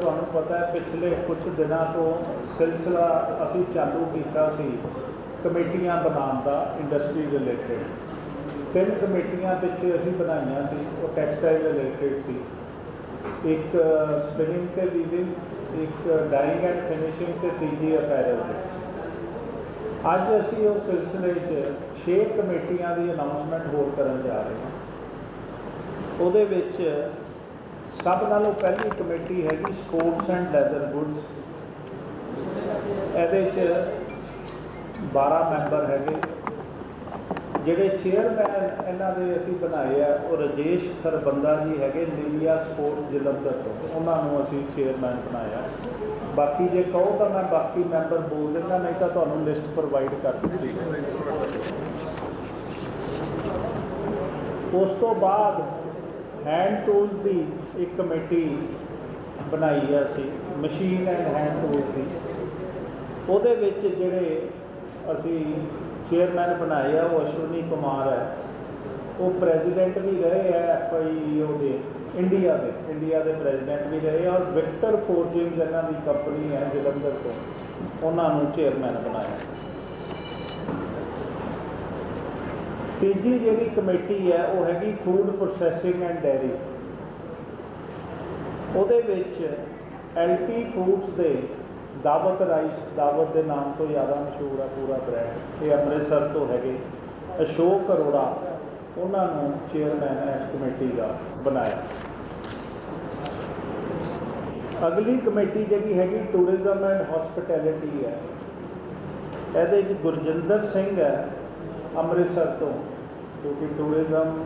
ਤੁਹਾਨੂੰ ਪਤਾ ਹੈ, ਪਿਛਲੇ ਕੁਝ ਦਿਨਾਂ ਤੋਂ ਸਿਲਸਿਲਾ ਅਸੀਂ ਚਾਲੂ ਕੀਤਾ ਸੀ ਕਮੇਟੀਆਂ ਬਣਾਉਣ ਦਾ ਇੰਡਸਟਰੀ ਰਿਲੇਟਡ ਤਿੰਨ ਕਮੇਟੀਆਂ ਪਿੱਛੇ ਅਸੀਂ ਬਣਾਈਆਂ ਸੀ, ਉਹ ਟੈਕਸਟਾਈਲ ਰਿਲੇਟਡ ਸੀ। ਇੱਕ ਸਪਿਨਿੰਗ ਤੇ ਵੀਵਿੰਗ ਇੱਕ ਡਾਈਂਗ ਐਂਡ ਫਿਨਿਸ਼ਿੰਗ ਤੇ ਤੀਜੀ ਅਪੈਰਲ ਤੇ। ਅੱਜ ਅਸੀਂ ਉਸ ਸਿਲਸਿਲੇ 'ਚ 6 ਕਮੇਟੀਆਂ ਦੀ ਅਨਾਉਂਸਮੈਂਟ ਹੋਰ ਕਰਨ ਜਾ ਰਹੇ ਹਾਂ। ਉਹਦੇ ਵਿੱਚ ਸਭ ਨਾਲੋਂ ਪਹਿਲੀ ਕਮੇਟੀ ਹੈਗੀ ਸਪੋਰਟਸ ਐਂਡ ਲੈਦਰ ਗੁੱਡਸ। ਇਹਦੇ 'ਚ 12 ਮੈਂਬਰ ਹੈਗੇ। ਜਿਹੜੇ ਚੇਅਰਮੈਨ ਇਹਨਾਂ ਦੇ ਅਸੀਂ ਬਣਾਏ ਆ, ਉਹ ਰਜੇਸ਼ ਖਰਬੰਦਾ ਜੀ ਹੈਗੇ ਨਿਵੀਆ ਸਪੋਰਟਸ ਜਲੰਧਰ ਤੋਂ। ਉਹਨਾਂ ਨੂੰ ਅਸੀਂ ਚੇਅਰਮੈਨ ਬਣਾਇਆ। ਬਾਕੀ ਜੇ ਕਹੋ ਤਾਂ ਮੈਂ ਬਾਕੀ ਮੈਂਬਰ ਬੋਲ ਦਿੰਦਾ, ਨਹੀਂ ਤਾਂ ਤੁਹਾਨੂੰ ਲਿਸਟ ਪ੍ਰੋਵਾਈਡ ਕਰ ਦਿੱਤੀ ਉਸ ਤੋਂ ਬਾਅਦ ਹੈਂਡ ਟੂਲਸ ਦੀ ਇੱਕ ਕਮੇਟੀ ਬਣਾਈ ਆ ਅਸੀਂ ਮਸ਼ੀਨ ਐਂਡ ਹੈਂਡ ਟੂਲ ਦੀ। ਉਹਦੇ ਵਿੱਚ ਜਿਹੜੇ ਅਸੀਂ ਚੇਅਰਮੈਨ ਬਣਾਏ ਆ, ਉਹ ਅਸ਼ਵਨੀ ਕੁਮਾਰ ਹੈ। ਉਹ ਪ੍ਰੈਜ਼ੀਡੈਂਟ ਵੀ ਰਹੇ ਆ ਐਫਆਈਓ ਦੇ ਇੰਡੀਆ ਦੇ ਇੰਡੀਆ ਦੇ ਪ੍ਰੈਜ਼ੀਡੈਂਟ ਵੀ ਰਹੇ ਆ ਔਰ ਵਿਕਟਰ ਫੋਰਜਿੰਗਸ ਇਹਨਾਂ ਦੀ ਕੰਪਨੀ ਹੈ ਜਲੰਧਰ ਤੋਂ। ਉਹਨਾਂ ਨੂੰ ਚੇਅਰਮੈਨ ਬਣਾਇਆ। ਤੀਜੀ ਜਿਹੜੀ ਕਮੇਟੀ ਹੈ, ਉਹ ਹੈਗੀ ਫੂਡ ਪ੍ਰੋਸੈਸਿੰਗ ਐਂਡ ਡੈਰੀ ਉਹਦੇ ਵਿੱਚ ਐਲਟੀ ਫੂਡਸ ਦੇ ਦਾਵਤ ਰਾਈਸ, ਦਾਵਤ ਦੇ ਨਾਮ ਤੋਂ ਜ਼ਿਆਦਾ ਮਸ਼ਹੂਰ ਹੈ ਪੂਰਾ ਬ੍ਰਾਂਡ ਇਹ ਅੰਮ੍ਰਿਤਸਰ ਤੋਂ ਹੈਗੇ। ਅਸ਼ੋਕ ਅਰੋੜਾ, ਉਹਨਾਂ ਨੂੰ ਚੇਅਰਮੈਨ ਇਸ ਕਮੇਟੀ ਦਾ ਬਣਾਇਆ। ਅਗਲੀ ਕਮੇਟੀ ਜਿਹੜੀ ਹੈਗੀ ਟੂਰਿਜ਼ਮ ਐਂਡ ਹਸਪਿਟੈਲਿਟੀ ਹੈ, ਇਹਦੇ ਵਿੱਚ ਗੁਰਜਿੰਦਰ ਸਿੰਘ ਹੈ। ਅੰਮ੍ਰਿਤਸਰ ਤੋਂ, ਕਿਉਂਕਿ ਟੂਰਿਜ਼ਮ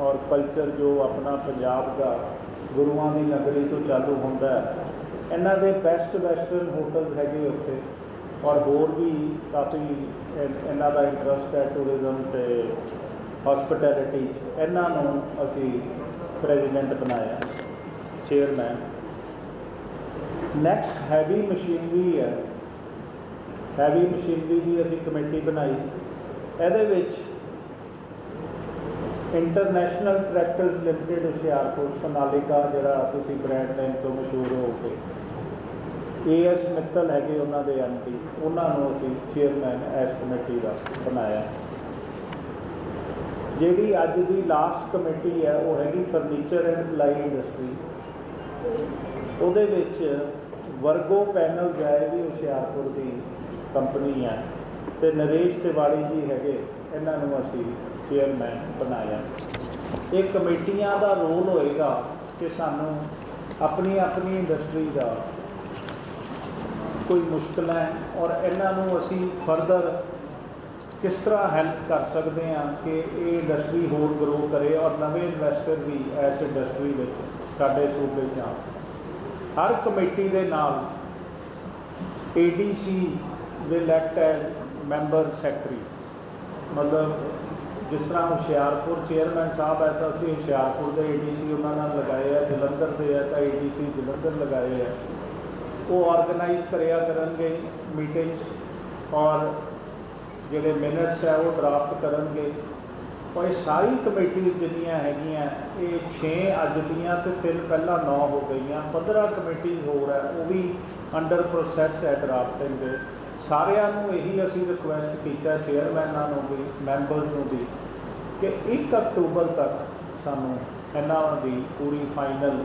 ਔਰ ਕਲਚਰ ਜੋ ਆਪਣਾ ਪੰਜਾਬ ਦਾ ਗੁਰੂਆਂ ਦੀ ਨਗਰੀ ਤੋਂ ਚਾਲੂ ਹੁੰਦਾ ਹੈ, ਇਹਨਾਂ ਦੇ ਬੈਸਟ ਵੈਸਟਰਨ ਹੋਟਲਸ ਹੈਗੇ ਉੱਥੇ ਔਰ ਹੋਰ ਵੀ ਕਾਫੀ ਇਹਨਾਂ ਦਾ ਇੰਟਰਸਟ ਹੈ ਟੂਰਿਜ਼ਮ ਤੇ ਹਸਪਿਟੈਲਿਟੀ ਇਹਨਾਂ ਨੂੰ ਅਸੀਂ ਪ੍ਰੈਜ਼ੀਡੈਂਟ ਬਣਾਇਆ ਚੇਅਰਮੈਨ ਨੈਕਸਟ ਹੈਵੀ ਮਸ਼ੀਨਰੀ ਹੈ ਹੈਵੀ ਮਸ਼ੀਨਰੀ ਦੀ ਅਸੀਂ ਕਮੇਟੀ ਬਣਾਈ। ਇਹਦੇ ਵਿੱਚ international tractors limited Hoshiarpur, Sonalika, ਜਿਹੜਾ ਤੁਸੀਂ ਬ੍ਰਾਂਡ ਨੇਮ ਤੋਂ ਮਸ਼ਹੂਰ ਹੋ ਕੇ ਏਐਸ ਮਿੱਤਲ ਹੈਗੇ ਉਹਨਾਂ ਦੇ ਐਮਡੀ ਉਹਨਾਂ ਨੂੰ ਅਸੀਂ ਚੇਅਰਮੈਨ ਇਸ ਕਮੇਟੀ ਦਾ ਬਣਾਇਆ। ਜਿਹੜੀ ਅੱਜ ਦੀ ਲਾਸਟ ਕਮੇਟੀ ਹੈ, ਉਹ ਹੈਗੀ ਫਰਨੀਚਰ ਐਂਡ ਪਲਾਈ ਇੰਡਸਟਰੀ ਉਹਦੇ ਵਿੱਚ ਵਰਗੋ ਪੈਨਲ ਜਾਏ ਵੀ ਹੁਸ਼ਿਆਰਪੁਰ ਦੀ ਕੰਪਨੀ ਹੈ। ਤੇ ਨਰੇਸ਼ ਤਿਵਾੜੀ ਜੀ ਹੈਗੇ, ਇਹਨਾਂ ਨੂੰ ਅਸੀਂ ਚੇਅਰਮੈਨ ਬਣਾਇਆ। ਇਹ ਕਮੇਟੀਆਂ ਦਾ ਰੋਲ ਹੋਏਗਾ ਕਿ ਸਾਨੂੰ ਆਪਣੀ ਆਪਣੀ ਇੰਡਸਟਰੀ ਦਾ ਕੋਈ ਮੁਸ਼ਕਲਾਂ ਔਰ ਇਹਨਾਂ ਨੂੰ ਅਸੀਂ ਫਰਦਰ ਕਿਸ ਤਰ੍ਹਾਂ ਹੈਲਪ ਕਰ ਸਕਦੇ ਹਾਂ ਕਿ ਇਹ ਇੰਡਸਟਰੀ ਹੋਰ ਗਰੋ ਕਰੇ ਔਰ ਨਵੇਂ ਇਨਵੈਸਟਰ ਵੀ ਇਸ ਇੰਡਸਟਰੀ ਵਿੱਚ, ਸਾਡੇ ਸੂਬੇ 'ਚ ਆਉਣ। ਹਰ ਕਮੇਟੀ ਦੇ ਨਾਲ ADC will act as member secretary. ਮਤਲਬ ਜਿਸ ਤਰ੍ਹਾਂ ਹੁਸ਼ਿਆਰਪੁਰ ਚੇਅਰਮੈਨ ਸਾਹਿਬ ਹੈ ਤਾਂ ਅਸੀਂ ਹੁਸ਼ਿਆਰਪੁਰ ਦੇ ਏਡੀਸੀ ਉਹਨਾਂ ਨਾਲ ਲਗਾਏ ਆ, ਜਲੰਧਰ ਦੇ ਹੈ ਤਾਂ ਏਡੀਸੀ ਜਲੰਧਰ ਲਗਾਏ ਆ। ਉਹ ਆਰਗੇਨਾਈਜ਼ ਕਰਿਆ ਕਰਨਗੇ ਮੀਟਿੰਗਸ ਔਰ ਜਿਹੜੇ ਮਿਨਟਸ ਹੈ ਉਹ ਡਰਾਫਟ ਕਰਨਗੇ। ਔਰ ਇਹ ਸਾਰੀ ਕਮੇਟੀਆਂ ਜਿੰਨੀਆਂ ਹੈਗੀਆਂ, ਇਹ 6 ਅੱਜ ਦੀਆਂ ਤੇ ਤਿੰਨ ਪਹਿਲਾਂ 9 ਹੋ ਗਈਆਂ। 15 ਕਮੇਟੀਆਂ ਹੋਰ ਹੈ, ਉਹ ਵੀ ਅੰਡਰ ਪ੍ਰੋਸੈਸ ਹੈ ਡਰਾਫਟਿੰਗ ਦੇ। ਸਾਰਿਆਂ ਨੂੰ ਇਹੀ ਅਸੀਂ ਰਿਕੁਐਸਟ ਕੀਤਾ ਚੇਅਰਮੈਨਾਂ ਨੂੰ ਵੀ ਮੈਂਬਰਸ ਨੂੰ ਵੀ, ਕਿ 1 ਅਕਤੂਬਰ ਤੱਕ ਸਾਨੂੰ ਇਹਨਾਂ ਦੀ ਪੂਰੀ ਫਾਈਨਲ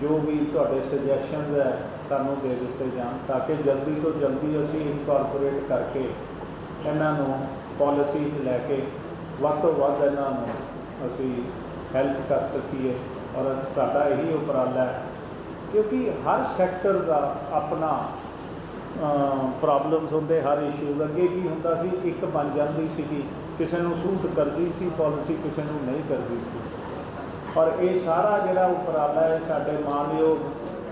ਜੋ ਵੀ ਤੁਹਾਡੇ ਸੁਜੈਸ਼ਨਸ ਹੈ, ਸਾਨੂੰ ਦੇ ਦਿੱਤੇ ਜਾਣ, ਤਾਂ ਕਿ ਜਲਦੀ ਤੋਂ ਜਲਦੀ ਅਸੀਂ ਇਨਕੋਰਪੋਰੇਟ ਕਰਕੇ ਇਹਨਾਂ ਨੂੰ ਪਾਲਿਸੀ 'ਚ ਲੈ ਕੇ ਵੱਧ ਤੋਂ ਵੱਧ ਇਹਨਾਂ ਨੂੰ ਅਸੀਂ ਹੈਲਪ ਕਰ ਸਕੀਏ। ਔਰ ਸਾਡਾ ਇਹੀ ਉਪਰਾਲਾ ਹੈ, ਕਿਉਂਕਿ ਹਰ ਸੈਕਟਰ ਦਾ ਆਪਣਾ ਪ੍ਰੋਬਲਮਸ ਹੁੰਦੇ ਹਰ ਇਸ਼ੂਜ਼ ਅੱਗੇ ਕੀ ਹੁੰਦਾ ਸੀ ਇੱਕ ਬਣ ਜਾਂਦੀ ਸੀਗੀ ਕਿਸੇ ਨੂੰ ਸੂਟ ਕਰਦੀ ਸੀ ਪਾਲਿਸੀ ਕਿਸੇ ਨੂੰ ਨਹੀਂ ਕਰਦੀ ਸੀ। ਔਰ ਇਹ ਸਾਰਾ ਜਿਹੜਾ ਉਪਰਾਲਾ ਹੈ ਸਾਡੇ ਮਾਨਯੋਗ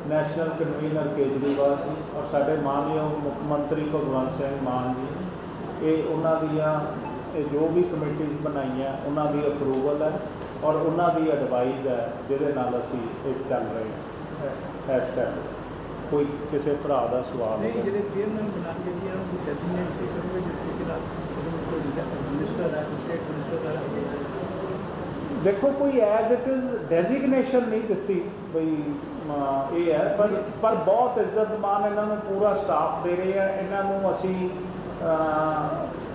ਨੈਸ਼ਨਲ ਕਨਵੀਨਰ ਕੇਜਰੀਵਾਲ ਜੀ ਔਰ ਸਾਡੇ ਮਾਨਯੋਗ ਮੁੱਖ ਮੰਤਰੀ ਭਗਵੰਤ ਸਿੰਘ ਮਾਨ ਜੀ ਇਹ ਉਹਨਾਂ ਦੀਆਂ ਇਹ ਜੋ ਵੀ ਕਮੇਟੀ ਬਣਾਈਆਂ ਉਹਨਾਂ ਦੀ ਅਪਰੂਵਲ ਹੈ ਔਰ ਉਹਨਾਂ ਦੀ ਐਡਵਾਈਜ਼ ਹੈ ਜਿਹਦੇ ਨਾਲ ਅਸੀਂ ਇਹ ਚੱਲ ਰਹੇ ਹਾਂ। ਹੈਸ਼ਟੈਗ ਕੋਈ ਕਿਸੇ ਭਰਾ ਦਾ ਸਵਾਲ ਨਹੀਂ ਜਿਹੜੇ ਚੇਅਰਮੈਨ ਬਣਾ ਕੇ ਜੀ ਉਹਨਾਂ ਨੂੰ ਡੈਜ਼ਿਗਨੇਟ ਕੀ ਕਰੋਗੇ ਜਿਸ ਦੇ ਨਾਲ ਕੋਈ ਮਿਨਿਸਟਰ ਹੈ ਸਟੇਟ ਮਿਨਿਸਟਰ ਹੈ। ਦੇਖੋ ਕੋਈ ਐਜ਼ ਇਟ ਇਜ਼ ਡੈਜ਼ਿਗਨੇਸ਼ਨ ਨਹੀਂ ਦਿੱਤੀ ਬਈ ਇਹ ਹੈ ਪਰ ਪਰ ਬਹੁਤ ਇੱਜ਼ਤ ਮਾਨ ਇਹਨਾਂ ਨੂੰ ਪੂਰਾ ਸਟਾਫ ਦੇ ਰਹੇ ਆ। ਇਹਨਾਂ ਨੂੰ ਅਸੀਂ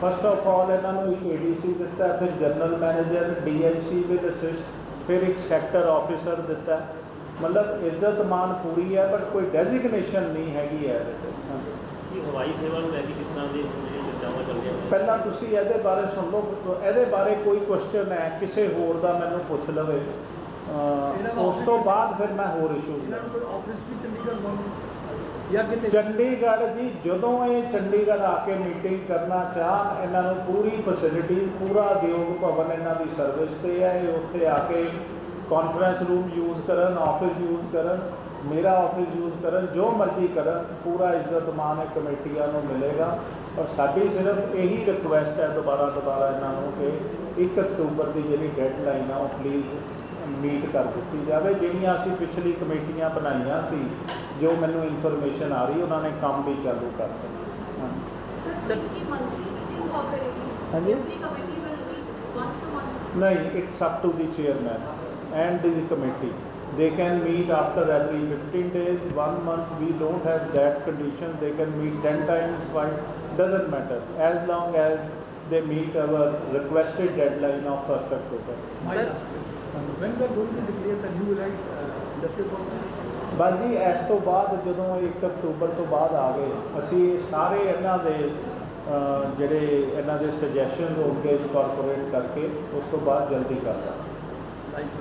ਫਸਟ ਆਫ ਆਲ ਇਹਨਾਂ ਨੂੰ ਇੱਕ ਏਡੀਸੀ ਦਿੱਤਾ ਫਿਰ general manager DIC with assist ਫਿਰ ਇੱਕ ਸੈਕਟਰ ਆਫੀਸਰ ਦਿੱਤਾ। ਮਤਲਬ ਇੱਜ਼ਤ ਮਾਨ ਪੂਰੀ ਹੈ ਬਟ ਕੋਈ ਡੈਜ਼ਿਗਨੇਸ਼ਨ ਨਹੀਂ ਹੈਗੀ ਹੈ ਇਹਦੇ 'ਚ ਹਾਂ। ਕਿ ਹਵਾਈ ਸੇਵਾ ਨੂੰ ਲੈ ਕੇ ਕਿਸ ਤਰ੍ਹਾਂ ਦੀ ਚਰਚਾਵਾਂ ਚੱਲਦੀਆਂ ਪਹਿਲਾਂ ਤੁਸੀਂ ਇਹਦੇ ਬਾਰੇ ਸੁਣ ਲਓ ਇਹਦੇ ਬਾਰੇ ਕੋਈ ਕੁਐਸਚਨ ਹੈ ਕਿਸੇ ਹੋਰ ਦਾ ਮੈਨੂੰ ਪੁੱਛ ਲਵੇ। ਉਸ ਤੋਂ ਬਾਅਦ ਫਿਰ ਮੈਂ ਹੋਰ ਇਸ਼ੂਜ਼ ਆਫਿਸ ਵੀ ਚੰਡੀਗੜ੍ਹ ਜਾਂ ਕਿਤੇ? ਚੰਡੀਗੜ੍ਹ ਜੀ ਜਦੋਂ ਇਹ ਚੰਡੀਗੜ੍ਹ ਆ ਕੇ ਮੀਟਿੰਗ ਕਰਨਾ ਚਾਹਣ ਇਹਨਾਂ ਨੂੰ ਪੂਰੀ ਫੈਸਿਲਿਟੀ ਪੂਰਾ ਉਦਯੋਗ ਭਵਨ ਇਹਨਾਂ ਦੀ ਸਰਵਿਸ ਤੇ ਹੈ ਇਹ ਉੱਥੇ ਆ ਕੇ ਕਾਨਫਰੰਸ ਰੂਮ ਯੂਜ਼ ਕਰਨ ਆਫਿਸ ਯੂਜ਼ ਕਰਨ ਮੇਰਾ ਆਫਿਸ ਯੂਜ਼ ਕਰਨ ਜੋ ਮਰਜ਼ੀ ਕਰਨ ਪੂਰਾ ਇੱਜ਼ਤ ਮਾਨ ਹੈ ਕਮੇਟੀਆਂ ਨੂੰ ਮਿਲੇਗਾ। ਔਰ ਸਾਡੀ ਸਿਰਫ ਇਹੀ ਰਿਕੁਐਸਟ ਹੈ ਦੁਬਾਰਾ ਦੁਬਾਰਾ ਇਹਨਾਂ ਨੂੰ ਕਿ 1 ਅਕਤੂਬਰ ਦੀ ਜਿਹੜੀ ਡੈਡਲਾਈਨ ਆ ਉਹ ਪਲੀਜ਼ ਮੀਟ ਕਰ ਦਿੱਤੀ ਜਾਵੇ। ਜਿਹੜੀਆਂ ਅਸੀਂ ਪਿਛਲੀ ਕਮੇਟੀਆਂ ਬਣਾਈਆਂ ਸੀ ਜੋ ਮੈਨੂੰ ਇਨਫੋਰਮੇਸ਼ਨ ਆ ਰਹੀ ਉਹਨਾਂ ਨੇ ਕੰਮ ਵੀ ਚਾਲੂ ਕਰ ਦਿੱਤਾ। ਹਾਂਜੀ। ਨਹੀਂ ਇੱਕ up to the chairman and the committee they can meet after every 15 days one month we don't have that condition they can meet 10 times fine doesn't matter as long as they meet our requested deadline of 1st october Sir, when they are going to declare the new light uh, industrial complex? ਬਸ ਜੀ ਇਸ ਤੋਂ ਬਾਅਦ ਜਦੋਂ 1 October ਤੋਂ ਬਾਅਦ ਆ ਗਏ ਅਸੀਂ ਸਾਰੇ ਇਹਨਾਂ ਦੇ ਜਿਹੜੇ ਇਹਨਾਂ ਦੇ ਸੁਜੈਸ਼ਨ ਹੋਣਗੇ ਇਨਕੋਰਪੋਰੇਟ ਕਰਕੇ ਉਸ ਤੋਂ ਬਾਅਦ ਜਲਦੀ ਕਰਦਾ Like,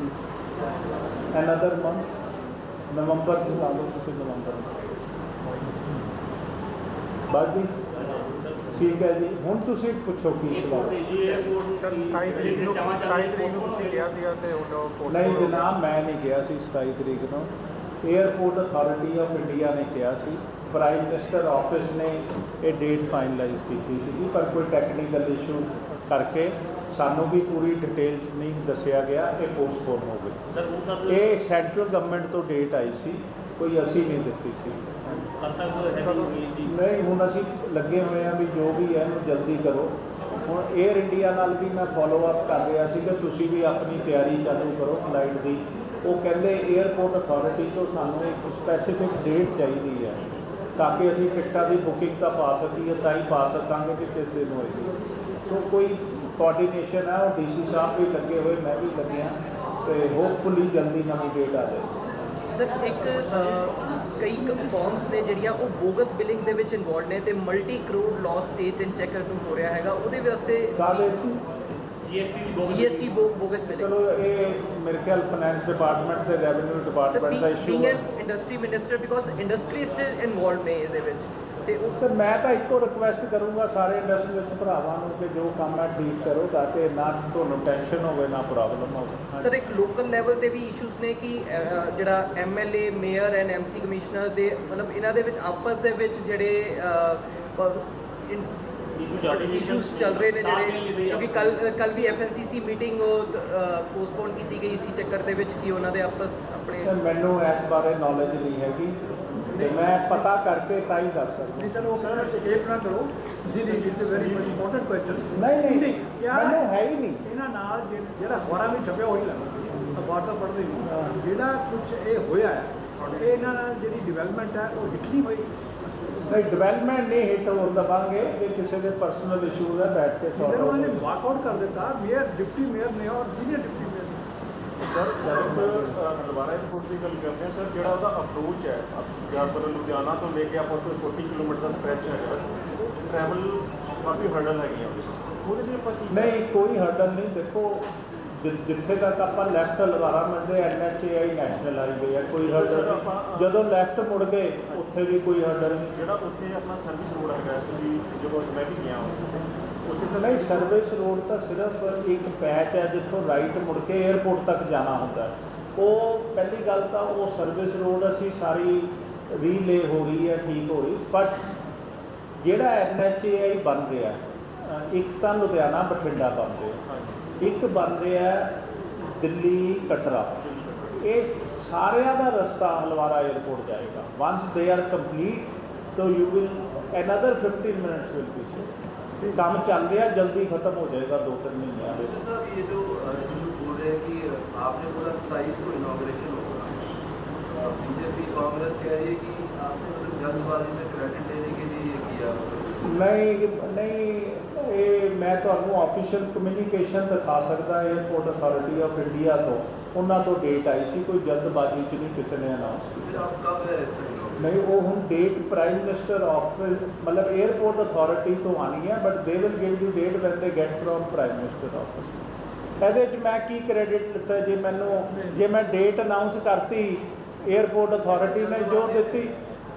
ਅਨਦਰ ਮੰਥ ਨਵੰਬਰ ਚ ਲਾ ਲਓ ਤੁਸੀਂ ਨਵੰਬਰ ਬਸ ਜੀ ਠੀਕ ਹੈ ਜੀ ਹੁਣ ਤੁਸੀਂ ਪੁੱਛੋ ਕੀ ਸਵਾਲ ਨਹੀਂ ਹੋ ਜਨਾਬ ਮੈਂ ਨਹੀਂ ਗਿਆ ਸੀ 27 ਤਰੀਕ ਨੂੰ 에ਅਰਪੋਰਟ ਅਥਾਰਟੀ ਆਫ ਇੰਡੀਆ ਨੇ ਕਿਹਾ ਸੀ ਪ੍ਰਾਈਮ ਮਿਨਿਸਟਰ ਆਫਿਸ ਨੇ ਇਹ ਡੇਟ ਫਾਈਨਲਾਈਜ਼ ਕੀਤੀ ਸੀ ਪਰ ਕੋਈ ਟੈਕਨੀਕਲ ਇਸ਼ੂ ਕਰਕੇ ਸਾਨੂੰ ਵੀ ਪੂਰੀ ਡਿਟੇਲ ਚ ਨਹੀਂ ਦੱਸਿਆ ਗਿਆ ਇਹ ਪੋਸਟਪੋਨ ਹੋ ਗਈ। ਸਰ ਉਹ ਤੱਕ ਇਹ ਸੈਂਟਰਲ ਗਵਰਨਮੈਂਟ ਤੋਂ ਡੇਟ ਆਈ ਸੀ ਕੋਈ ਅਸੀਂ ਨਹੀਂ ਦਿੱਤੀ ਸੀ। ਨਹੀਂ ਹੁਣ ਅਸੀਂ ਲੱਗੇ ਹੋਏ ਆ ਵੀ ਜੋ ਵੀ ਹੈ ਇਹਨੂੰ ਜਲਦੀ ਕਰੋ। ਹੁਣ 에ਅਰ ਇੰਡੀਆ ਨਾਲ ਵੀ ਮੈਂ ਫਾਲੋ ਅਪ ਕਰ ਰਿਹਾ ਸੀ ਕਿ ਤੁਸੀਂ ਵੀ ਆਪਣੀ ਤਿਆਰੀ ਚਾਲੂ ਕਰੋ ਫਲਾਈਟ ਦੀ। ਉਹ ਕਹਿੰਦੇ 에ਅਰਪੋਰਟ ਅਥਾਰਟੀ ਤੋਂ ਸਾਨੂੰ ਇੱਕ ਸਪੈਸੀਫਿਕ ਡੇਟ ਚਾਹੀਦੀ ਹੈ ਤਾਂ ਕਿ ਅਸੀਂ ਟਿਕਟਾਂ ਦੀ ਬੁਕਿੰਗ ਤਾਂ ਪਾ ਸਕੀਏ ਤਾਂ ਹੀ ਪਾ ਸਕਾਂਗੇ ਕਿ ਕਿਸ ਦਿਨ ਹੋਏਗੀ। ਸੋ ਕੋਈ ਕੋਆਰਡੀਨੇਸ਼ਨ ਹੈ ਉਹ ਡੀਸੀ ਸਾਹਿਬ ਵੀ ਲੱਗੇ ਹੋਏ ਮੈਂ ਵੀ ਲੱਗਿਆ। ਤੇ ਹੋਪਫੁਲੀ ਜਲਦੀ ਨਵੀਂ ਡੇਟ ਆ ਜਾਏ। ਸਰ ਇੱਕ ਕਈ ਫਾਰਮਸ ਨੇ ਜਿਹੜੀਆਂ ਉਹ ਬੋਗਸ ਬਿਲਿੰਗ ਦੇ ਵਿੱਚ ਇਨਵੋਲਡ ਨੇ ਤੇ multi crore loss state and checker ਤੋਂ ਹੋ ਰਿਹਾ ਹੈਗਾ ਉਹਦੇ ਵਾਸਤੇ ਕਾਹਦੇ ਜੀਐਸਟੀ ਦੀ ਬਹੁਤ ਜੀਐਸਟੀ ਬੋਗਸ ਬਿਲਿੰਗ ਚਲੋ ਇਹ ਮੇਰੇ ਖਿਆਲ ਫਾਈਨੈਂਸ ਡਿਪਾਰਟਮੈਂਟ ਤੇ ਰੈਵਨਿਊ ਡਿਪਾਰਟਮੈਂਟ ਦਾ ਇਸ਼ੂ ਹੈ industry minister because industry still involved ਨੇ ਇਹਦੇ ਵਿੱਚ। ਤੇ ਉਹ ਤੇ ਮੈਂ ਤਾਂ ਇੱਕੋ ਰਿਕੁਐਸਟ ਕਰੂੰਗਾ ਸਾਰੇ ਇੰਡਸਟਰੀਅਲਿਸਟ ਭਰਾਵਾਂ ਨੂੰ ਕਿ ਜੋ ਕੰਮ ਹੈ ਠੀਕ ਕਰੋ ਤਾਂ ਕਿ ਨਾ ਤੁਹਾਨੂੰ ਟੈਨਸ਼ਨ ਹੋਵੇ ਨਾ ਪ੍ਰੋਬਲਮ ਹੋਵੇ। ਸਰ ਇੱਕ ਲੋਕਲ ਲੈਵਲ ਤੇ ਵੀ ਇਸ਼ੂਜ਼ ਨੇ ਕਿ ਜਿਹੜਾ MLA mayor and MC commissioner ਦੇ ਮਤਲਬ ਇਹਨਾਂ ਦੇ ਵਿੱਚ ਆਪਸ ਦੇ ਵਿੱਚ ਜਿਹੜੇ ਇਸ਼ੂ ਚੱਲ ਰਹੇ ਨੇ ਜਿਹੜੇ ਕਿਉਂਕਿ ਕੱਲ ਕੱਲ ਵੀ ਐਫਐਨਸੀਸੀ ਮੀਟਿੰਗ ਪੋਸਟਪੋਨ ਕੀਤੀ ਗਈ ਸੀ ਚੱਕਰ ਦੇ ਵਿੱਚ ਕਿ ਉਹਨਾਂ ਦੇ ਆਪਸ ਆਪਣੇ ਮੈਨੂੰ ਇਸ ਬਾਰੇ ਨੌਲੇਜ ਨਹੀਂ ਹੈਗੀ। ਤੇ ਮੈਂ ਪਤਾ ਕਰਕੇ ਤਾਂ ਹੀ ਦੱਸ ਸਕਦਾ। ਨਹੀਂ ਸਰ ਉਹ ਸਰ escape ਨਾ ਕਰੋ ਜੀ ਜੀ। ਇਟਸ ਵੈਰੀ ਇੰਪੋਰਟੈਂਟ ਕੁਐਸਚਨ ਨਹੀਂ ਨਹੀਂ। ਮੈਨੂੰ ਹੈ ਹੀ ਨਹੀਂ। ਇਹਨਾਂ ਨਾਲ ਜਿਹੜਾ ਅਖਬਾਰਾਂ ਵਿੱਚ ਛਪਿਆ ਉਹੀ ਲੱਗਦਾ। ਅਖਬਾਰ ਤਾਂ ਪੜ੍ਹਦੇ ਨਹੀਂ। ਜਿਹੜਾ ਕੁਝ ਇਹ ਹੋਇਆ ਹੈ ਇਹ ਇਹਨਾਂ ਨਾਲ ਜਿਹੜੀ ਡਿਵੈਲਪਮੈਂਟ ਹੈ ਉਹ ਲਿਖਣੀ ਹੋਈ? ਨਹੀਂ ਡਿਵੈਲਪਮੈਂਟ ਨਹੀਂ ਹਿੱਟ ਹੋਣ ਦਵਾਂਗੇ ਜੇ ਕਿਸੇ ਦੇ ਪਰਸਨਲ ਇਸ਼ੂਜ਼ ਹੈ ਬੈਠ ਕੇ ਫਿਰ ਉਹਨਾਂ ਨੇ ਸੌਲਵ ਵਾਕਆਊਟ ਕਰ ਦਿੱਤਾ ਮੇਅਰ ਡਿਪਟੀ ਮੇਅਰ ਨੇ ਔਰ ਜੂਨੀਅਰ ਡਿਪਟੀ ਸਰ ਸਰ ਦੁਬਾਰਾ ਰਿਪੋਰਟ ਦੀ ਗੱਲ ਕਰਦੇ ਹਾਂ ਸਰ ਜਿਹੜਾ ਉਹਦਾ ਅਪਰੋਚ ਹੈ ਜ਼ਿਆਦਾਤਰ ਲੁਧਿਆਣਾ ਤੋਂ ਲੈ ਕੇ ਆਪਾਂ ਉੱਥੇ 40 ਕਿਲੋਮੀਟਰ ਦਾ ਸਟ੍ਰੈਚ ਹੈਗਾ ਟਰੈਵਲ ਕਾਫੀ ਹਰਡਲ ਹੈਗੀ ਆ ਉਹਦੇ ਲਈ ਆਪਾਂ ਕੀ ਨਹੀਂ ਕੋਈ ਹਰਡਲ ਨਹੀਂ ਦੇਖੋ ਜਿੱਥੇ ਤੱਕ ਆਪਾਂ ਲੈਫਟ ਲਵਾਰਾ ਮਿਲਦੇ ਐਨਐਚਏਆਈ ਨੈਸ਼ਨਲ ਹਾਈਵੇ ਹੈ ਕੋਈ ਹਰਡਲ ਨਹੀਂ। ਜਦੋਂ ਲੈਫਟ ਮੁੜ ਗਏ ਉੱਥੇ ਵੀ ਕੋਈ ਹਰਡਲ ਨਹੀਂ। ਜਿਹੜਾ ਉੱਥੇ ਆਪਣਾ ਸਰਵਿਸ ਰੋਡ ਹੈਗਾ ਤੁਸੀਂ ਜਦੋਂ ਮੈਂ ਵੀ ਗਿਆ ਉੱਥੇ ਸਰ ਨਹੀਂ ਸਰਵਿਸ ਰੋਡ ਤਾਂ ਸਿਰਫ ਇੱਕ ਪੈਚ ਹੈ ਜਿੱਥੋਂ ਰਾਈਟ ਮੁੜ ਕੇ 에ਅਰਪੋਰਟ ਤੱਕ ਜਾਣਾ ਹੁੰਦਾ। ਉਹ ਪਹਿਲੀ ਗੱਲ ਤਾਂ ਉਹ ਸਰਵਿਸ ਰੋਡ ਅਸੀਂ ਸਾਰੀ ਰੀਲੇ ਹੋ ਰਹੀ ਹੈ ਠੀਕ ਹੋ ਰਹੀ ਬਟ ਜਿਹੜਾ ਐਨਐਚਏਆਈ ਬਣ ਰਿਹਾ ਇੱਕ ਤਾਂ ਲੁਧਿਆਣਾ ਬਠਿੰਡਾ ਬਣ ਰਿਹਾ ਇੱਕ ਬਣ ਰਿਹਾ ਦਿੱਲੀ ਕਟਰਾ। ਇਹ ਸਾਰਿਆਂ ਦਾ ਰਸਤਾ ਹਲਵਾਰਾ 에ਅਰਪੋਰਟ ਜਾਏਗਾ। ਵਾਂਸ ਦੇ ਆਰ ਕੰਪਲੀਟ ਤਾਂ you will another 15 minutes will be say ਕੰਮ ਚੱਲ ਰਿਹਾ ਜਲਦੀ ਖਤਮ ਹੋ ਜਾਏਗਾ 2-3 ਮਹੀਨਿਆਂ ਵਿੱਚ। सर ये जो अ, जो बोल रहे हैं कि आपने बोला सताईस को इनॉग्रेशन होगा बीजेपी कांग्रेस कह रही है कि आपने मतलब जल्दबाजी में क्रेडिट लेने के लिए ये ਨਹੀਂ ਨਹੀਂ ਇਹ ਮੈਂ ਤੁਹਾਨੂੰ ਆਫੀਸ਼ੀਅਲ ਕਮਿਊਨੀਕੇਸ਼ਨ ਦਿਖਾ ਸਕਦਾ 에ਅਰਪੋਰਟ ਅਥਾਰਟੀ ਆਫ ਇੰਡੀਆ ਤੋਂ। ਉਹਨਾਂ ਤੋਂ ਡੇਟ ਆਈ ਸੀ ਕੋਈ ਜਲਦਬਾਜ਼ੀ ਚ ਨਹੀਂ ਕਿਸੇ ਨੇ ਅਨਾਉਂਸ ਕੀਤਾ। फिर आप कब है इसमें ਨਹੀਂ ਉਹ ਹੁਣ ਡੇਟ ਪ੍ਰਾਈਮ ਮਿਨਿਸਟਰ ਆਫ ਮਤਲਬ 에ਅਰਪੋਰਟ ਅਥਾਰਟੀ ਤੋਂ ਆਣੀ ਹੈ but they will give you date when they get from prime minister office ਇਹਦੇ ਚ ਮੈਂ ਕੀ ਕ੍ਰੈਡਿਟ ਲਿੱਤਾ ਜੇ? ਮੈਨੂੰ ਜੇ ਮੈਂ ਡੇਟ ਅਨਾਉਂਸ ਕਰਤੀ 에ਅਰਪੋਰਟ ਅਥਾਰਟੀ ਨੇ ਜੋ ਦਿੱਤੀ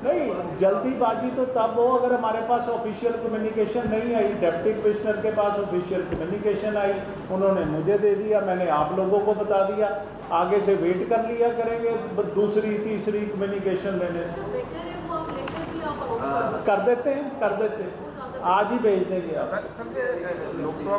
نہیں جلدی بازی تو تب ہو اگر ہمارے پاس آفیشیل کمیونیکیشن نہیں آئی ڈپٹی کمشنر کے پاس آفیشیل کمیونیکیشن آئی انہوں نے مجھے دے دیا میں نے آپ لوگوں کو بتا دیا آگے سے ویٹ کر لیا کریں گے دوسری تیسری کمیونیکیشن لینے سے کر دیتے ہیں کر دیتے ہیں۔ آج ہی بھیج دیں گے لوک سبھا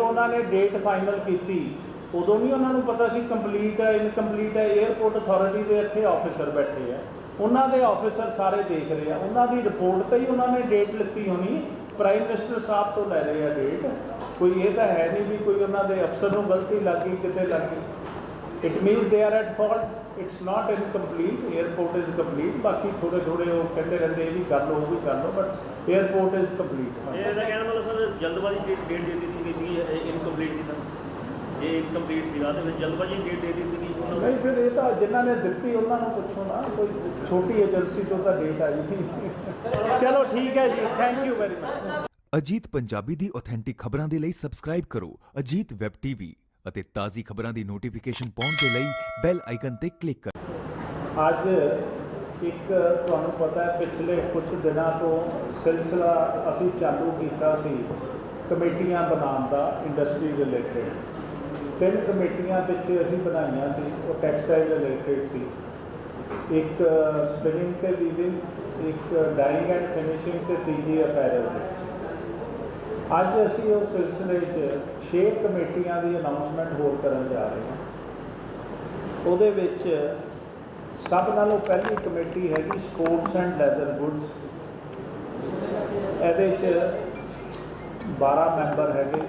انہوں نے ڈیٹ فائنل کی ਕਹਿੰਦੇ ਉਦੋਂ ਵੀ ਉਹਨਾਂ ਨੂੰ ਪਤਾ ਸੀ ਕੰਪਲੀਟ ਹੈ ਇਨਕੰਪਲੀਟ ਹੈ 에어ਪੋਰਟ ਅਥਾਰਟੀ ਦੇ ਇੱਥੇ ਆਫੀਸਰ ਬੈਠੇ ਆ। ਉਹਨਾਂ ਦੇ ਆਫੀਸਰ ਸਾਰੇ ਦੇਖ ਰਹੇ ਆ। ਉਹਨਾਂ ਦੀ ਰਿਪੋਰਟ ਤੇ ਹੀ ਉਹਨਾਂ ਨੇ ਡੇਟ ਲਿੱਤੀ ਹੋਣੀ ਪ੍ਰਾਈਮ ਮਿਨਿਸਟਰ ਸਾਹਿਬ ਤੋਂ ਲੈ ਰਹੇ ਆ ਡੇਟ ਕੋਈ ਇਹ ਤਾਂ ਹੈ ਨਹੀਂ ਵੀ ਕੋਈ ਉਹਨਾਂ ਦੇ ਅਫਸਰ ਨੂੰ ਗਲਤੀ ਲੱਗ ਗਈ, ਕਿਤੇ ਲੱਗ ਗਈ। It means they are at fault it's not incomplete airport is complete ਬਾਕੀ ਥੋੜੇ ਥੋੜੇ ਉਹ ਕਹਿੰਦੇ ਰਹਿੰਦੇ ਇਹ ਵੀ ਕਰ ਲਓ, ਉਹ ਵੀ ਕਰ ਲਓ ਬਟ 에어ਪੋਰਟ ਇਜ਼ ਕੰਪਲੀਟ ਇਹ ਦਾ ਮਤਲਬ ਸਰ ਜਲਦਬਾਜ਼ੀ ਡੇਟ ਦੇ ਦਿੱਤੀ ਗਈ ਸੀ ਇਨਕੰਪਲੀਟ ਸੀ ਤਾਂ। ਇਹ ਇਨਕੰਪਲੀਟ ਸੀਗਾ ਤੇ ਫਿਰ ਜਲਦਬਾਜ਼ੀ ਡੇਟ ਦੇ ਦਿੱਤੀ ਗਈ ਉਹਨਾਂ ਨਹੀਂ ਫਿਰ ਇਹ ਤਾਂ ਜਿਨ੍ਹਾਂ ਨੇ ਦਿੱਤੀ ਉਹਨਾਂ ਨੂੰ ਪੁੱਛੋ ਨਾ ਕੋਈ ਛੋਟੀ ਏਜੰਸੀ ਤੋਂ ਤਾਂ ਡੇਟ ਆਈ ਨਹੀਂ। ਚਲੋ ਠੀਕ ਹੈ ਜੀ thank you very much Ajit Punjabi the authentic ਖਬਰਾਂ ਦੇ ਲਈ ਸਬਸਕ੍ਰਾਈਬ ਕਰੋ ਅਜੀਤ ਵੈਬ ਟੀਵੀ ਅਤੇ ਤਾਜ਼ੀ ਖਬਰਾਂ ਦੀ ਨੋਟੀਫਿਕੇਸ਼ਨ ਪਾਉਣ ਦੇ ਲਈ ਬੈਲ ਆਈਕਨ ਤੇ ਕਲਿੱਕ ਕਰੋ। ਅੱਜ ਇੱਕ ਤੁਹਾਨੂੰ ਪਤਾ ਹੈ ਪਿਛਲੇ ਕੁਝ ਦਿਨਾਂ ਤੋਂ ਸਿਲਸਿਲਾ ਅਸੀਂ ਚਾਲੂ ਕੀਤਾ ਸੀ ਕਮੇਟੀਆਂ ਬਣਾਉਣ ਦਾ ਇੰਡਸਟਰੀ ਰਿਲੇਟਡ ਤਿੰਨ ਕਮੇਟੀਆਂ ਪਿੱਛੇ ਅਸੀਂ ਬਣਾਈਆਂ ਸੀ, ਉਹ ਟੈਕਸਟਾਈਲ ਰਿਲੇਟਡ ਸੀ। ਇੱਕ ਸਪਿਨਿੰਗ ਤੇ ਵੀਵਿੰਗ ਇੱਕ ਡਾਈਂਗ ਐਂਡ ਫਿਨਿਸ਼ਿੰਗ ਤੇ ਤੀਜੀ ਅਪੈਰਲ ਤੇ। ਅੱਜ ਅਸੀਂ ਉਸ ਸਿਲਸਿਲੇ 'ਚ 6 ਕਮੇਟੀਆਂ ਦੀ ਅਨਾਉਂਸਮੈਂਟ ਹੋਰ ਕਰਨ ਜਾ ਰਹੇ ਹਾਂ। ਉਹਦੇ ਵਿੱਚ ਸਭ ਨਾਲੋਂ ਪਹਿਲੀ ਕਮੇਟੀ ਹੈਗੀ ਸਪੋਰਟਸ ਐਂਡ ਲੈਦਰ ਗੁੱਡਸ ਇਹਦੇ 'ਚ 12 ਮੈਂਬਰ ਹੈਗੇ।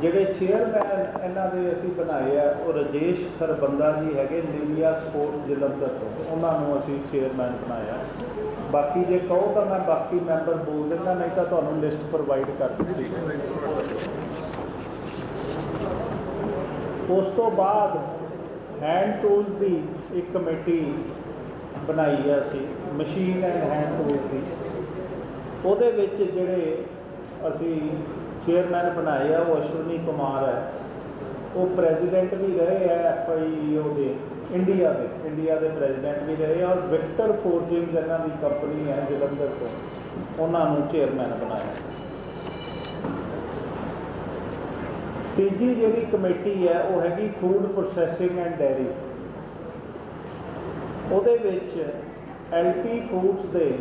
ਜਿਹੜੇ ਚੇਅਰਮੈਨ ਇਹਨਾਂ ਦੇ ਅਸੀਂ ਬਣਾਏ ਆ, ਉਹ ਰਜੇਸ਼ ਖਰਬੰਦਾ ਜੀ ਹੈਗੇ ਨਿਵੀਆ ਸਪੋਰਟਸ ਜਲੰਧਰ ਤੋਂ। ਉਹਨਾਂ ਨੂੰ ਅਸੀਂ ਚੇਅਰਮੈਨ ਬਣਾਇਆ। ਬਾਕੀ ਜੇ ਕਹੋ ਤਾਂ ਮੈਂ ਬਾਕੀ ਮੈਂਬਰ ਬੋਲ ਦਿੰਦਾ, ਨਹੀਂ ਤਾਂ ਤੁਹਾਨੂੰ ਲਿਸਟ ਪ੍ਰੋਵਾਈਡ ਕਰ ਦਿੱਤੀ ਉਸ ਤੋਂ ਬਾਅਦ ਹੈਂਡ ਟੂਲਸ ਦੀ ਇੱਕ ਕਮੇਟੀ ਬਣਾਈ ਆ ਅਸੀਂ ਮਸ਼ੀਨ ਐਂਡ ਹੈਂਡ ਟੂਲਸ ਦੀ। ਉਹਦੇ ਵਿੱਚ ਜਿਹੜੇ ਅਸੀਂ ਚੇਅਰਮੈਨ ਬਣਾਏ ਆ, ਉਹ ਅਸ਼ਵਨੀ ਕੁਮਾਰ ਹੈ। ਉਹ ਪ੍ਰੈਜ਼ੀਡੈਂਟ ਵੀ ਰਹੇ ਆ ਐਫਆਈਓ ਦੇ, ਇੰਡੀਆ ਦੇ ਇੰਡੀਆ ਦੇ ਪ੍ਰੈਜ਼ੀਡੈਂਟ ਵੀ ਰਹੇ ਆ ਔਰ ਵਿਕਟਰ ਫੋਰਜਿੰਗਸ ਇਹਨਾਂ ਦੀ ਕੰਪਨੀ ਹੈ ਜਲੰਧਰ ਤੋਂ। ਉਹਨਾਂ ਨੂੰ ਚੇਅਰਮੈਨ ਬਣਾਇਆ। ਤੀਜੀ ਜਿਹੜੀ ਕਮੇਟੀ ਹੈ, ਉਹ ਹੈਗੀ ਫੂਡ ਪ੍ਰੋਸੈਸਿੰਗ ਐਂਡ ਡੈਰੀ ਉਹਦੇ ਵਿੱਚ ਐਲਟੀ ਫੂਡਸ ਦੇ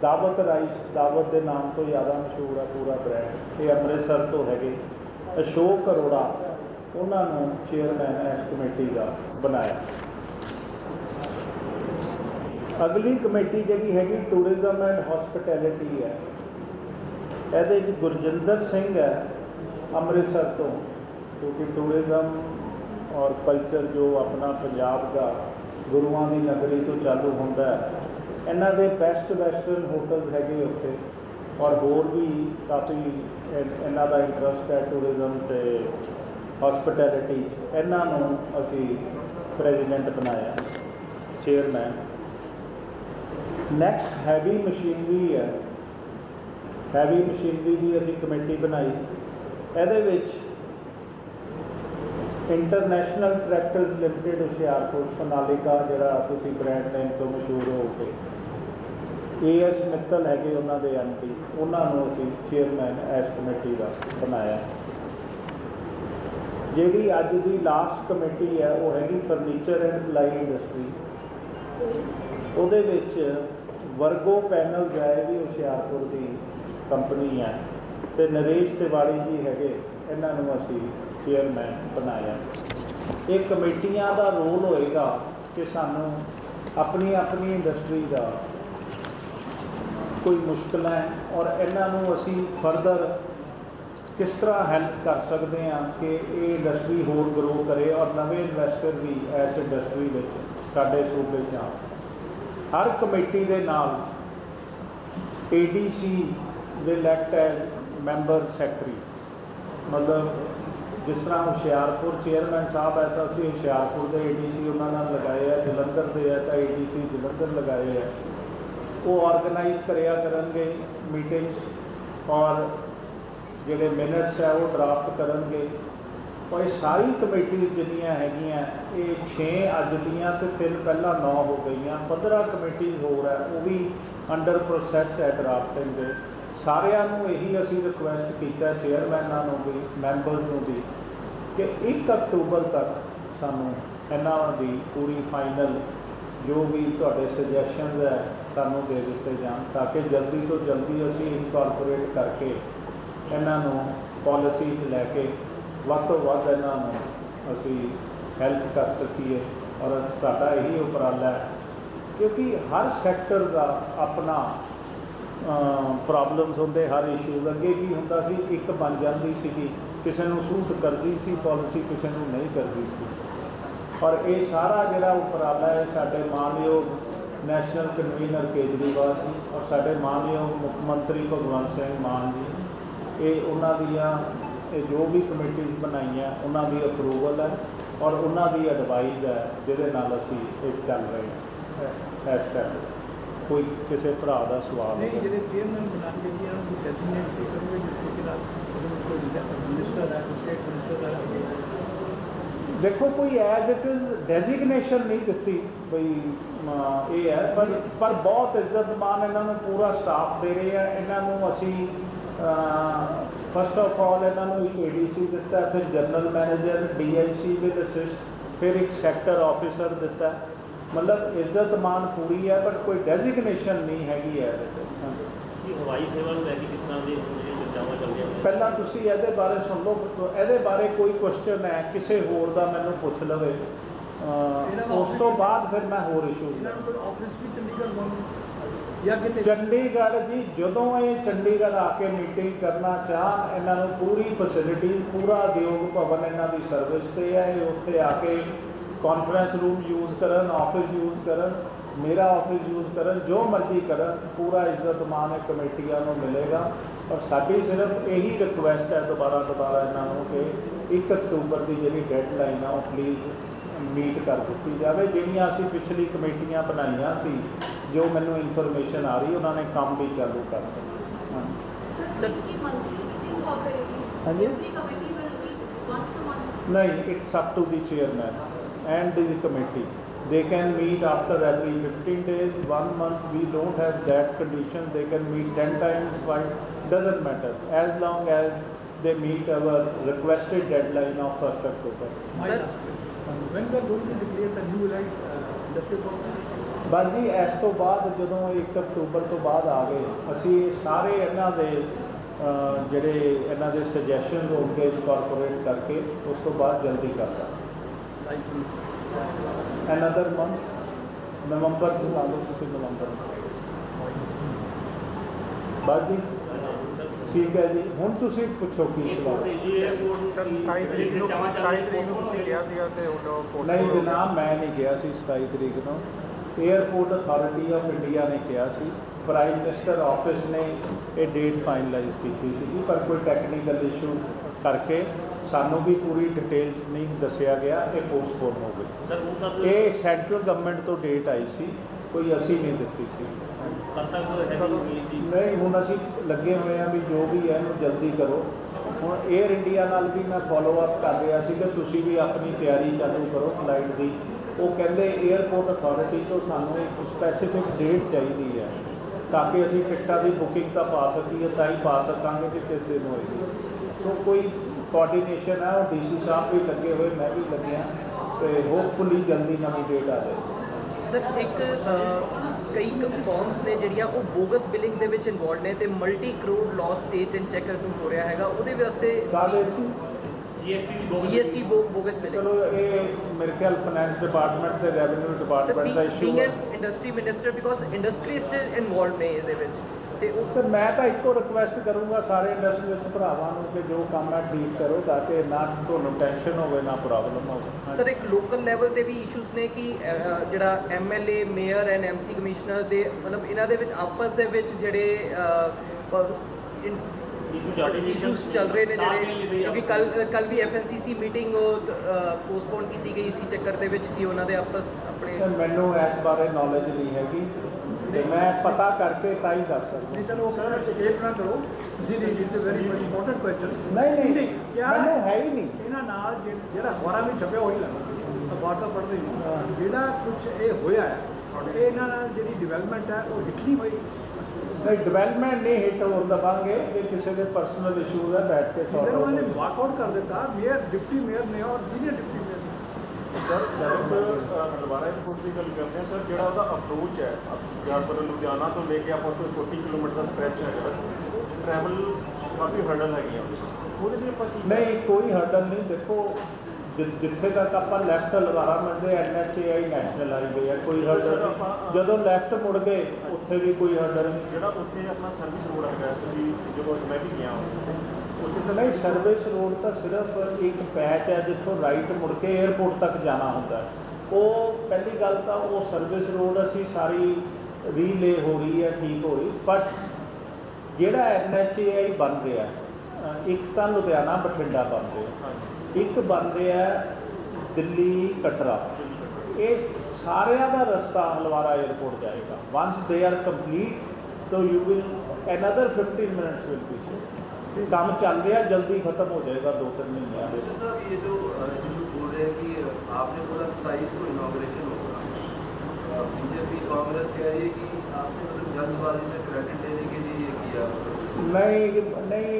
ਦਾਵਤ ਰਾਈਸ, ਦਾਵਤ ਦੇ ਨਾਮ ਤੋਂ ਜ਼ਿਆਦਾ ਮਸ਼ਹੂਰ ਆ ਪੂਰਾ ਬ੍ਰਾਂਡ ਇਹ ਅੰਮ੍ਰਿਤਸਰ ਤੋਂ ਹੈਗੇ ਅਸ਼ੋਕ ਅਰੋੜਾ, ਉਹਨਾਂ ਨੂੰ ਚੇਅਰਮੈਨ ਇਸ ਕਮੇਟੀ ਦਾ ਬਣਾਇਆ। ਅਗਲੀ ਕਮੇਟੀ ਜਿਹੜੀ ਹੈਗੀ ਟੂਰਿਜ਼ਮ ਐਂਡ ਹਸਪਿਟੈਲਿਟੀ ਹੈ। ਇਹਦੇ ਵਿੱਚ ਗੁਰਜਿੰਦਰ ਸਿੰਘ ਹੈ ਅੰਮ੍ਰਿਤਸਰ ਤੋਂ, ਕਿਉਂਕਿ ਟੂਰਿਜ਼ਮ ਔਰ ਕਲਚਰ ਜੋ ਆਪਣਾ ਪੰਜਾਬ ਦਾ ਗੁਰੂਆਂ ਦੀ ਨਗਰੀ ਤੋਂ ਚਾਲੂ ਹੁੰਦਾ ਹੈ ਇਹਨਾਂ ਦੇ ਬੈਸਟ ਵੈਸਟਰਨ ਹੋਟਲਸ ਹੈਗੇ ਉੱਥੇ ਔਰ ਹੋਰ ਵੀ ਕਾਫੀ ਇਹਨਾਂ ਦਾ ਇੰਟਰਸਟ ਹੈ ਟੂਰਿਜ਼ਮ ਤੇ ਹਸਪਿਟੈਲਿਟੀ ਇਹਨਾਂ ਨੂੰ ਅਸੀਂ ਪ੍ਰੈਜ਼ੀਡੈਂਟ ਬਣਾਇਆ ਚੇਅਰਮੈਨ ਨੈਕਸਟ ਹੈਵੀ ਮਸ਼ੀਨਰੀ ਹੈ। ਹੈਵੀ ਮਸ਼ੀਨਰੀ ਦੀ ਅਸੀਂ ਕਮੇਟੀ ਬਣਾਈ। ਇਹਦੇ ਵਿੱਚ international tractors limited Hoshiarpur Sonalika ਜਿਹੜਾ ਤੁਸੀਂ ਬ੍ਰਾਂਡ ਨੇਮ ਤੋਂ ਮਸ਼ਹੂਰ ਹੋ ਕੇ। ਏਐਸ ਮਿੱਤਲ ਹੈਗੇ ਉਹਨਾਂ ਦੇ ਐਮਪੀ ਉਹਨਾਂ ਨੂੰ ਅਸੀਂ ਚੇਅਰਮੈਨ ਇਸ ਕਮੇਟੀ ਦਾ ਬਣਾਇਆ। ਜਿਹੜੀ ਅੱਜ ਦੀ ਲਾਸਟ ਕਮੇਟੀ ਹੈ, ਉਹ ਹੈਗੀ ਫਰਨੀਚਰ ਐਂਡ ਪਲਾਈ ਇੰਡਸਟਰੀ ਉਹਦੇ ਵਿੱਚ ਵਰਗੋ ਪੈਨਲ ਹੈ ਵੀ ਹੁਸ਼ਿਆਰਪੁਰ ਦੀ ਕੰਪਨੀ ਹੈ। ਤੇ ਨਰੇਸ਼ ਤਿਵਾੜੀ ਜੀ ਹੈਗੇ, ਇਹਨਾਂ ਨੂੰ ਅਸੀਂ ਚੇਅਰਮੈਨ ਬਣਾਇਆ। ਇਹ ਕਮੇਟੀਆਂ ਦਾ ਰੋਲ ਹੋਏਗਾ ਕਿ ਸਾਨੂੰ ਆਪਣੀ ਆਪਣੀ ਇੰਡਸਟਰੀ ਦਾ ਕੋਈ ਮੁਸ਼ਕਲਾਂ ਹੈ ਔਰ ਇਹਨਾਂ ਨੂੰ ਅਸੀਂ ਫਰਦਰ ਕਿਸ ਤਰ੍ਹਾਂ ਹੈਲਪ ਕਰ ਸਕਦੇ ਹਾਂ ਕਿ ਇਹ ਇੰਡਸਟਰੀ ਹੋਰ ਗਰੋ ਕਰੇ ਔਰ ਨਵੇਂ ਇਨਵੈਸਟਰ ਵੀ ਇਸ ਇੰਡਸਟਰੀ ਵਿੱਚ ਸਾਡੇ ਸੂਬੇ 'ਚ ਆਉਣ। ਹਰ ਕਮੇਟੀ ਦੇ ਨਾਲ ADC will act as member secretary ਮਤਲਬ ਜਿਸ ਤਰ੍ਹਾਂ ਹੁਸ਼ਿਆਰਪੁਰ ਚੇਅਰਮੈਨ ਸਾਹਿਬ ਹੈ ਤਾਂ ਅਸੀਂ ਹੁਸ਼ਿਆਰਪੁਰ ਦੇ ADC ਉਹਨਾਂ ਨਾਲ ਲਗਾਏ ਆ, ਜਲੰਧਰ ਦੇ ਹੈ ਤਾਂ ADC ਜਲੰਧਰ ਲਗਾਏ ਆ। ਉਹ ਆਰਗੇਨਾਈਜ਼ ਕਰਿਆ ਕਰਨਗੇ ਮੀਟਿੰਗਸ ਔਰ ਜਿਹੜੇ ਮਿਨਟਸ ਹੈ ਉਹ ਡਰਾਫਟ ਕਰਨਗੇ। ਔਰ ਇਹ ਸਾਰੀ ਕਮੇਟੀਆਂ ਜਿੰਨੀਆਂ ਹੈਗੀਆਂ, ਇਹ 6 ਅੱਜ ਦੀਆਂ ਤੇ ਤਿੰਨ ਪਹਿਲਾਂ 9 ਹੋ ਗਈਆਂ। 15 ਕਮੇਟੀ ਹੋਰ ਹੈ, ਉਹ ਵੀ ਅੰਡਰ ਪ੍ਰੋਸੈਸ ਹੈ ਡਰਾਫਟਿੰਗ ਦੇ। ਸਾਰਿਆਂ ਨੂੰ ਇਹੀ ਅਸੀਂ ਰਿਕੁਐਸਟ ਕੀਤਾ ਚੇਅਰਮੈਨਾਂ ਨੂੰ ਵੀ ਮੈਂਬਰਸ ਨੂੰ ਵੀ, ਕਿ 1 ਅਕਤੂਬਰ ਤੱਕ ਸਾਨੂੰ ਇਹਨਾਂ ਦੀ ਪੂਰੀ ਫਾਈਨਲ ਜੋ ਵੀ ਤੁਹਾਡੇ ਸੁਜੈਸ਼ਨਸ ਹੈ ਸਾਨੂੰ ਦੇ ਦਿੱਤੇ ਜਾਣ ਤਾਂ ਕਿ ਜਲਦੀ ਤੋਂ ਜਲਦੀ ਅਸੀਂ ਇਨਕਾਰਪੋਰੇਟ ਕਰਕੇ ਇਹਨਾਂ ਨੂੰ ਪਾਲਿਸੀ 'ਚ ਲੈ ਕੇ ਵੱਧ ਤੋਂ ਵੱਧ ਇਹਨਾਂ ਨੂੰ ਅਸੀਂ ਹੈਲਪ ਕਰ ਸਕੀਏ। ਔਰ ਸਾਡਾ ਇਹੀ ਉਪਰਾਲਾ ਹੈ ਕਿਉਂਕਿ ਹਰ ਸੈਕਟਰ ਦਾ ਆਪਣਾ ਪ੍ਰੋਬਲਮਸ ਹੁੰਦੇ, ਹਰ ਇਸ਼ੂ ਅੱਗੇ ਕੀ ਹੁੰਦਾ ਸੀ? ਇੱਕ ਬਣ ਜਾਂਦੀ ਸੀਗੀ, ਕਿਸੇ ਨੂੰ ਸੂਟ ਕਰਦੀ ਸੀ ਪਾਲਿਸੀ ਕਿਸੇ ਨੂੰ ਨਹੀਂ ਕਰਦੀ ਸੀ। ਔਰ ਇਹ ਸਾਰਾ ਜਿਹੜਾ ਉਪਰਾਲਾ ਹੈ, ਸਾਡੇ ਮਾਨਯੋਗ ਨੈਸ਼ਨਲ ਕਨਵੀਨਰ ਕੇਜਰੀਵਾਲ ਜੀ ਔਰ ਸਾਡੇ ਮਾਨਯੋਗ ਮੁੱਖ ਮੰਤਰੀ ਭਗਵੰਤ ਸਿੰਘ ਮਾਨ ਜੀ। ਇਹ ਉਹਨਾਂ ਦੀਆਂ ਇਹ ਜੋ ਵੀ ਕਮੇਟੀ ਬਣਾਈਆਂ ਉਹਨਾਂ ਦੀ ਅਪਰੂਵਲ ਹੈ ਔਰ ਉਹਨਾਂ ਦੀ ਐਡਵਾਈਜ਼ ਹੈ ਜਿਹਦੇ ਨਾਲ ਅਸੀਂ ਇਹ ਚੱਲ ਰਹੇ ਹਾਂ। ਹੈਸ਼ਟੈਗ ਕੋਈ ਕਿਸੇ ਭਰਾ ਦਾ ਸਵਾਲ ਨਹੀਂ ਜਿਹੜੇ ਚੇਅਰਮੈਨ ਬਣਾਉਣਗੇ ਜੀ ਇਹਨਾਂ ਨੂੰ ਡੈਜ਼ਿਗਨੇਟ ਕੀ ਕਰੋਗੇ ਜਿਸ ਜਿਵੇਂ ਕੋਈ ਮਿਨਿਸਟਰ ਹੈ ਸਟੇਟ ਮਿਨਿਸਟਰ ਹੈ ਦੇਖੋ ਕੋਈ ਐਜ਼ ਇਟ ਇਜ਼ ਡੈਜ਼ਿਗਨੇਸ਼ਨ ਨਹੀਂ ਦਿੱਤੀ ਬਈ ਇਹ ਹੈ, ਪਰ ਪਰ ਬਹੁਤ ਇੱਜ਼ਤ ਮਾਨ ਇਹਨਾਂ ਨੂੰ ਪੂਰਾ ਸਟਾਫ ਦੇ ਰਹੇ ਆ। ਇਹਨਾਂ ਨੂੰ ਅਸੀਂ ਫਸਟ ਆਫ ਆਲ ਇਹਨਾਂ ਨੂੰ ਇੱਕ ਏਡੀਸੀ ਦਿੱਤਾ, ਫਿਰ general manager DIC with assist ਫਿਰ ਇੱਕ ਸੈਕਟਰ ਆਫੀਸਰ ਦਿੱਤਾ। ਮਤਲਬ ਇੱਜ਼ਤ ਮਾਨ ਪੂਰੀ ਹੈ ਬਟ ਕੋਈ ਡੈਜ਼ਿਗਨੇਸ਼ਨ ਨਹੀਂ ਹੈਗੀ ਹੈ ਇਹਦੇ 'ਚ ਹਵਾਈ ਸੇਵਾ ਨੂੰ ਲੈ ਕੇ ਕਿਸ ਤਰ੍ਹਾਂ ਦੀ ਪਹਿਲਾਂ ਤੁਸੀਂ ਇਹਦੇ ਬਾਰੇ ਸੁਣ ਲਓ ਇਹਦੇ ਬਾਰੇ ਕੋਈ ਕੁਐਸਚਨ ਹੈ, ਕਿਸੇ ਹੋਰ ਦਾ ਮੈਨੂੰ ਪੁੱਛ ਲਵੇ। ਉਸ ਤੋਂ ਬਾਅਦ ਫਿਰ ਮੈਂ ਹੋਰ ਇਸ਼ੂ ਆਫਿਸ ਵੀ ਚੰਡੀਗੜ੍ਹ ਜਾਂ ਕਿਤੇ ਚੰਡੀਗੜ੍ਹ ਜੀ ਜਦੋਂ ਇਹ ਚੰਡੀਗੜ੍ਹ ਆ ਕੇ ਮੀਟਿੰਗ ਕਰਨਾ ਚਾਹਣ ਇਹਨਾਂ ਨੂੰ ਪੂਰੀ ਫੈਸਿਲਿਟੀ ਪੂਰਾ ਉਦਯੋਗ ਭਵਨ ਇਹਨਾਂ ਦੀ ਸਰਵਿਸ ਤੇ ਹੈ। ਇਹ ਉੱਥੇ ਆ ਕੇ ਕਾਨਫਰੰਸ ਰੂਮ ਯੂਜ਼ ਕਰਨ ਆਫਿਸ ਯੂਜ਼ ਕਰਨ। ਮੇਰਾ ਆਫਿਸ ਯੂਜ਼ ਕਰਨ ਜੋ ਮਰਜ਼ੀ ਕਰਨ ਪੂਰਾ ਇੱਜ਼ਤ ਮਾਨ ਕਮੇਟੀਆਂ ਨੂੰ ਮਿਲੇਗਾ। ਔਰ ਸਾਡੀ ਸਿਰਫ ਇਹੀ ਰਿਕੁਐਸਟ ਹੈ ਦੁਬਾਰਾ ਦੁਬਾਰਾ ਇਹਨਾਂ ਨੂੰ ਕਿ 1 ਅਕਤੂਬਰ ਦੀ ਜਿਹੜੀ ਡੈਡਲਾਈਨ ਆ ਉਹ ਪਲੀਜ਼ ਮੀਟ ਕਰ ਦਿੱਤੀ ਜਾਵੇ। ਜਿਹੜੀਆਂ ਅਸੀਂ ਪਿਛਲੀ ਕਮੇਟੀਆਂ ਬਣਾਈਆਂ ਸੀ ਜੋ ਮੈਨੂੰ ਇਨਫੋਰਮੇਸ਼ਨ ਆ ਰਹੀ ਉਹਨਾਂ ਨੇ ਕੰਮ ਵੀ ਚਾਲੂ ਕਰ ਦਿੱਤਾ। ਸਰ ਹਾਂਜੀ। ਨਹੀਂ ਇੱਕ up to the chairman and the committee they can meet after every 15 days one month we don't have that condition they can meet 10 times five doesn't matter as long as they meet our requested deadline of 1st october Sir, when we are going to declare the new light uh, industrial complex? ਬਸ ਜੀ ਇਸ ਤੋਂ ਬਾਅਦ ਜਦੋਂ 1 October ਤੋਂ ਬਾਅਦ ਆ ਗਏ ਅਸੀਂ ਸਾਰੇ ਇਹਨਾਂ ਦੇ ਜਿਹੜੇ ਇਹਨਾਂ ਦੇ ਸੁਜੈਸ਼ਨ ਹੋਣਗੇ ਇਨਕੋਰਪੋਰੇਟ ਕਰਕੇ ਉਸ ਤੋਂ ਬਾਅਦ ਜਲਦੀ ਕਰਦਾ another month? ਨਵੰਬਰ ਚ ਲਾ ਲਓ ਤੁਸੀਂ ਨਵੰਬਰ ਬਸ ਜੀ ਠੀਕ ਹੈ ਜੀ। ਹੁਣ ਤੁਸੀਂ ਪੁੱਛੋ ਕੀ ਸਵਾਲ। ਹੈ? ਸਰ 27 ਤਰੀਕ ਨੂੰ 27 ਤਰੀਕ ਨੂੰ ਤੁਸੀਂ ਕਿਹਾ ਸੀਗਾ ਤੇ ਹੁਣ postpone ਨਹੀਂ। ਜਨਾਬ ਮੈਂ ਨਹੀਂ ਗਿਆ ਸੀ 27 ਤਰੀਕ ਨੂੰ। 에ਅਰਪੋਰਟ ਅਥਾਰਟੀ ਆਫ ਇੰਡੀਆ ਨੇ ਕਿਹਾ ਸੀ। ਪ੍ਰਾਈਮ ਮਿਨਿਸਟਰ ਆਫਿਸ ਨੇ ਇਹ ਡੇਟ ਫਾਈਨਲਾਈਜ਼ ਕੀਤੀ ਸੀ ਪਰ ਕੋਈ ਟੈਕਨੀਕਲ ਇਸ਼ੂ ਕਰਕੇ ਸਾਨੂੰ ਵੀ ਪੂਰੀ ਡਿਟੇਲ 'ਚ ਨਹੀਂ ਦੱਸਿਆ ਗਿਆ ਇਹ ਪੋਸਟਪੋਨ ਹੋ ਗਈ। ਇਹ ਸੈਂਟਰਲ ਗਵਰਨਮੈਂਟ ਤੋਂ ਡੇਟ ਆਈ ਸੀ ਕੋਈ ਅਸੀਂ ਨਹੀਂ ਦਿੱਤੀ ਸੀ। ਨਹੀਂ ਹੁਣ ਅਸੀਂ ਲੱਗੇ ਹੋਏ ਆ ਵੀ ਜੋ ਵੀ ਹੈ ਇਹਨੂੰ ਜਲਦੀ ਕਰੋ। ਹੁਣ 에ਅਰ ਇੰਡੀਆ ਨਾਲ ਵੀ ਮੈਂ ਫਾਲੋ ਅਪ ਕਰ ਰਿਹਾ ਸੀ ਕਿ ਤੁਸੀਂ ਵੀ ਆਪਣੀ ਤਿਆਰੀ ਚਾਲੂ ਕਰੋ ਫਲਾਈਟ ਦੀ। ਉਹ ਕਹਿੰਦੇ 에ਅਰਪੋਰਟ ਅਥਾਰਟੀ ਤੋਂ ਸਾਨੂੰ ਇੱਕ ਸਪੈਸੀਫਿਕ ਡੇਟ ਚਾਹੀਦੀ ਹੈ ਤਾਂ ਕਿ ਅਸੀਂ ਟਿਕਟਾਂ ਦੀ ਬੁਕਿੰਗ ਤਾਂ ਪਾ ਸਕੀਏ ਤਾਂ ਹੀ ਪਾ ਸਕਾਂਗੇ ਕਿ ਕਿਸ ਦਿਨ ਹੋਏਗੀ। ਸੋ ਕੋਈ ਕੋਆਰਡੀਨੇਸ਼ਨ ਹੈ ਉਹ ਡੀਸੀ ਸਾਹਿਬ ਵੀ ਲੱਗੇ ਹੋਏ ਮੈਂ ਵੀ ਲੱਗਿਆ। ਤੇ ਹੋਪਫੁਲੀ ਜਲਦੀ ਨਵੀਂ ਡੇਟ ਆ ਜਾਏ। ਸਰ ਇੱਕ ਕਈ ਫਰਮਸ ਨੇ ਜਿਹੜੀਆਂ ਉਹ ਬੋਗਸ ਬਿਲਿੰਗ ਦੇ ਵਿੱਚ ਇਨਵੋਲਡ ਨੇ ਤੇ multi crore loss state and checker ਤੋਂ ਹੋ ਰਿਹਾ ਹੈਗਾ ਉਹਦੇ ਵਾਸਤੇ ਕਾਹਦੇ 'ਚ ਜੀਐਸਟੀ ਦੀ ਬਹੁਤ ਜੀਐਸਟੀ ਬੋਗਸ ਬਿਲਿੰਗ ਚਲੋ ਇਹ ਮੇਰੇ ਖਿਆਲ ਫਾਈਨੈਂਸ ਡਿਪਾਰਟਮੈਂਟ ਤੇ ਰੈਵਨਿਊ ਡਿਪਾਰਟਮੈਂਟ ਦਾ ਇਸ਼ੂ ਹੈ industry minister because industry still involved ਨੇ ਇਹਦੇ ਵਿੱਚ। ਤੇ ਤੇ ਮੈਂ ਤਾਂ ਇੱਕੋ ਰਿਕੁਐਸਟ ਕਰੂੰਗਾ ਸਾਰੇ ਇੰਡਸਟਰੀਅਲਿਸਟ ਭਰਾਵਾਂ ਨੂੰ ਕਿ ਜੋ ਕੰਮ ਹੈ ਠੀਕ ਕਰੋ ਤਾਂ ਕਿ ਨਾ ਤੁਹਾਨੂੰ ਟੈਨਸ਼ਨ ਹੋਵੇ ਨਾ ਪ੍ਰੋਬਲਮ ਹੋਵੇ। ਸਰ ਇੱਕ ਲੋਕਲ ਲੈਵਲ ਤੇ ਵੀ ਇਸ਼ੂਸ ਨੇ ਕਿ ਜਿਹੜਾ MLA mayor and MC commissioner ਦੇ ਮਤਲਬ ਇਹਨਾਂ ਦੇ ਵਿੱਚ ਆਪਸ ਦੇ ਵਿੱਚ ਜਿਹੜੇ ਇਸ਼ੂ ਚੱਲ ਰਹੀ ਇਸ਼ੂਸ ਚੱਲ ਰਹੇ ਨੇ ਜਿਹੜੇ ਕਿਉਂਕਿ ਕੱਲ ਕੱਲ ਵੀ ਐਫਐਨਸੀਸੀ ਮੀਟਿੰਗ ਪੋਸਟਪੋਨ ਕੀਤੀ ਗਈ ਸੀ ਚੱਕਰ ਦੇ ਵਿੱਚ ਕਿ ਉਹਨਾਂ ਦੇ ਆਪਸ ਆਪਣੇ ਮੈਨੂੰ ਇਸ ਬਾਰੇ ਨੌਲੇਜ ਨਹੀਂ ਹੈਗੀ। ਤੇ ਮੈਂ ਪਤਾ ਕਰਕੇ ਤਾਂ ਹੀ ਦੱਸ ਸਕਦਾ। ਨਹੀਂ ਸਰ ਉਹ ਸਰ ਸਟੇਪ ਨਾ ਕਰੋ। ਜੀ ਜੀ it is very important question ਨਹੀਂ ਨਹੀਂ ਮੈਨੂੰ ਹੈ ਹੀ ਨਹੀਂ। ਇਹਨਾਂ ਨਾਲ ਜਿ- ਜਿਹੜਾ ਅਖਬਾਰਾਂ ਵਿੱਚ ਛਪਿਆ ਉਹੀ ਲੱਗਦਾ। ਅਖਬਾਰ ਤਾਂ ਪੜ੍ਹਦੇ ਨਹੀਂ। ਜਿਹੜਾ ਕੁਝ ਇਹ ਹੋਇਆ ਹੈ ਇਹ ਇਹਨਾਂ ਨਾਲ ਜਿਹੜੀ ਡਿਵੈਲਪਮੈਂਟ ਹੈ ਉਹ ਲਿਖਣੀ ਹੋਈ। ਨਹੀਂ ਡਿਵੈਲਪਮੈਂਟ ਨਹੀਂ ਹਿੱਟ ਹੋਣ ਦਵਾਂਗੇ ਜੇ ਕਿਸੇ ਦੇ ਪਰਸਨਲ ਇਸ਼ੂਜ਼ ਹੈ ਬੈਠ ਕੇ ਸੌਲਵ ਉਹਨਾਂ ਨੇ ਵਾਕਆਊਟ ਕਰ ਦਿੱਤਾ ਮੇਅਰ ਡਿਪਟੀ ਮੇਅਰ ਨੇ ਔਰ ਜੂਨੀਅਰ ਡਿਪਟੀ ਸਰ ਦੀ ਗੱਲ ਕਰਦੇ ਹਾਂ ਸਰ ਜਿਹੜਾ ਉਹਦਾ ਅਪਰੋਚ ਹੈ ਜ਼ਿਆਦਾਤਰ ਲੁਧਿਆਣਾ ਤੋਂ ਲੈ ਕੇ ਆਪਾਂ ਤੋਂ 40 ਕਿਲੋਮੀਟਰ ਦਾ ਸਟ੍ਰੈਚ ਹੈ ਜਿਹੜਾ ਟਰੈਵਲ ਕਾਫੀ ਹਰਡਲ ਹੈਗੀਆਂ। ਉਹਦੇ ਲਈ ਆਪਾਂ ਨਹੀਂ ਕੋਈ ਹਰਡਲ ਨਹੀਂ। ਦੇਖੋ ਜਿੱਥੇ ਤੱਕ ਆਪਾਂ ਲੈਫਟ ਲਵਾਰਾ ਮਿਲਦੇ ਐਨਐਚਏਆਈ ਨੈਸ਼ਨਲ ਹਾਈਵੇ ਹੈ ਕੋਈ ਹਰਡਲ ਨਹੀਂ। ਜਦੋਂ ਲੈਫਟ ਮੁੜ ਗਏ ਉੱਥੇ ਵੀ ਕੋਈ ਹਰਡਲ ਨਹੀਂ। ਜਿਹੜਾ ਉੱਥੇ ਆਪਣਾ ਸਰਵਿਸ ਰੋਡ ਹੈਗਾ ਤੁਸੀਂ ਜਦੋਂ ਮੈਂ ਵੀ ਗਿਆ ਸਰ ਨਹੀਂ ਸਰਵਿਸ ਰੋਡ ਤਾਂ ਸਿਰਫ ਇੱਕ ਪੈਚ ਹੈ ਜਿੱਥੋਂ ਰਾਈਟ ਮੁੜ ਕੇ 에ਅਰਪੋਰਟ ਤੱਕ ਜਾਣਾ ਹੁੰਦਾ ਹੈ। ਉਹ ਪਹਿਲੀ ਗੱਲ ਤਾਂ ਉਹ ਸਰਵਿਸ ਰੋਡ ਅਸੀਂ ਸਾਰੀ ਰੀਲੇ ਹੋ ਰਹੀ ਹੈ ਠੀਕ ਹੋ ਰਹੀ ਬਟ ਜਿਹੜਾ ਐਨਐਚਏਆਈ ਬਣ ਰਿਹਾ ਅ, ਇੱਕ ਤਾਂ ਲੁਧਿਆਣਾ ਬਠਿੰਡਾ ਬਣ ਰਿਹਾ ਇੱਕ ਬਣ ਰਿਹਾ ਦਿੱਲੀ ਕਟਰਾ। ਇਹ ਸਾਰਿਆਂ ਦਾ ਰਸਤਾ ਹਲਵਾਰਾ 에ਅਰਪੋਰਟ ਜਾਏਗਾ। ਵਾਂਸ ਦੇ ਆਰ ਕੰਪਲੀਟ ਤਾਂ you will another 15 minutes will be so ਕੰਮ ਚੱਲ ਰਿਹਾ ਜਲਦੀ ਖਤਮ ਹੋ ਜਾਏਗਾ 2-3 ਮਹੀਨਿਆਂ ਦੇ ਵਿੱਚ सर ये जो अ, जो लोग बोल रहे हैं कि आपने बोला सताईस को इनॉग्रेशन होगा बीजेपी कांग्रेस कह रही है कि आपने मतलब जल्दबाजी में क्रेडिट लेने के ਨਹੀਂ ਨਹੀਂ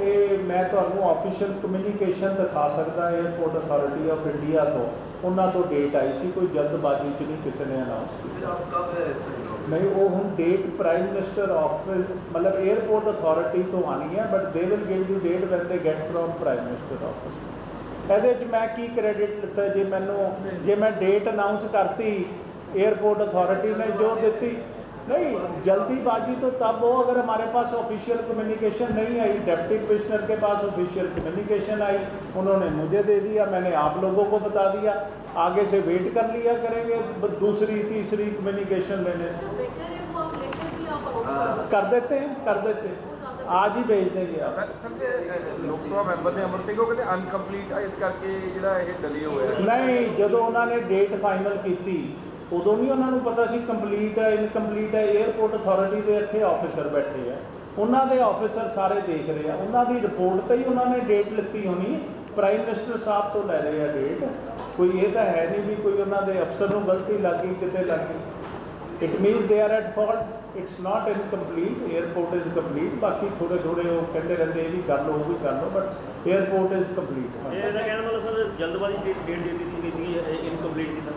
ਇਹ ਮੈਂ ਤੁਹਾਨੂੰ ਆਫੀਸ਼ੀਅਲ ਕਮਿਊਨੀਕੇਸ਼ਨ ਦਿਖਾ ਸਕਦਾ 에어ਪੋਰਟ ਅਥਾਰਟੀ ਆਫ ਇੰਡੀਆ ਤੋਂ। ਉਹਨਾਂ ਤੋਂ ਡੇਟ ਆਈ ਸੀ ਕੋਈ ਜਲਦਬਾਜ਼ੀ ਚ ਨਹੀਂ ਕਿਸੇ ਨੇ ਅਨਾਉਂਸ ਕੀਤਾ। फिर आप कब है इसमें ਨਹੀਂ ਉਹ ਹੁਣ ਡੇਟ ਪ੍ਰਾਈਮ ਮਿਨਿਸਟਰ ਆਫ ਮਤਲਬ 에ਅਰਪੋਰਟ ਅਥਾਰਟੀ ਤੋਂ ਆਣੀ ਹੈ but they will give you date when they get from prime minister office ਇਹਦੇ 'ਚ ਮੈਂ ਕੀ ਕ੍ਰੈਡਿਟ ਲਿੱਤਾ ਜੇ? ਮੈਨੂੰ ਜੇ ਮੈਂ ਡੇਟ ਅਨਾਉਂਸ ਕਰਤੀ 에ਅਰਪੋਰਟ ਅਥਾਰਟੀ ਨੇ ਜੋ ਦਿੱਤੀ نہیں جلدی بازی تو تب ہو اگر ہمارے پاس آفیشیل کمیونیکیشن نہیں آئی ڈیپٹی کمشنر کے پاس آفیشیل کمیونیکیشن آئی انہوں نے مجھے دے دیا میں نے آپ لوگوں کو بتا دیا آگے سے ویٹ کر لیا کریں گے دوسری تیسری کمیونیکیشن میں نے ہاں۔ کر دیتے ہیں کر دیتے ہیں۔ آج ہی بھیج دیں گے لوک سبھا ممبر نے اس کر کے نہیں جدو انہوں نے ڈیٹ فائنل کی ਉਦੋਂ ਵੀ ਉਹਨਾਂ ਨੂੰ ਪਤਾ ਸੀ ਕੰਪਲੀਟ ਹੈ ਇਨਕੰਪਲੀਟ ਹੈ 에어ਪੋਰਟ ਅਥਾਰਟੀ ਦੇ ਇੱਥੇ ਆਫੀਸਰ ਬੈਠੇ ਆ। ਉਹਨਾਂ ਦੇ ਆਫੀਸਰ ਸਾਰੇ ਦੇਖ ਰਹੇ ਆ। ਉਹਨਾਂ ਦੀ ਰਿਪੋਰਟ ਤੇ ਹੀ ਉਹਨਾਂ ਨੇ ਡੇਟ ਲਿੱਤੀ ਹੋਣੀ। ਪ੍ਰਾਈਮ ਮਿਨਿਸਟਰ ਸਾਹਿਬ ਤੋਂ ਲੈ ਰਹੇ ਆ ਡੇਟ ਕੋਈ ਇਹ ਤਾਂ ਹੈ ਨਹੀਂ ਵੀ ਕੋਈ ਉਹਨਾਂ ਦੇ ਅਫਸਰ ਨੂੰ ਗਲਤੀ ਲੱਗੀ ਕਿਤੇ ਲੱਗੀ it means they are at fault it's not incomplete airport is complete ਬਾਕੀ ਥੋੜੇ ਥੋੜੇ ਉਹ ਕਹਿੰਦੇ ਰਹਿੰਦੇ ਇਹ ਵੀ ਕਰ ਲਓ, ਉਹ ਵੀ ਕਰ ਲਓ ਬਟ 에어ਪੋਰਟ ਇਜ਼ ਕੰਪਲੀਟ ਇਹ ਇਹਦਾ ਕਹਿਣ ਮਤਲਬ ਸਰ, ਜਲਦਬਾਜ਼ੀ ਡੇਟ ਦੇ ਦਿੱਤੀ ਗਈ ਸੀ ਇਨਕੰਪਲੀਟ ਸੀ ਤਾਂ।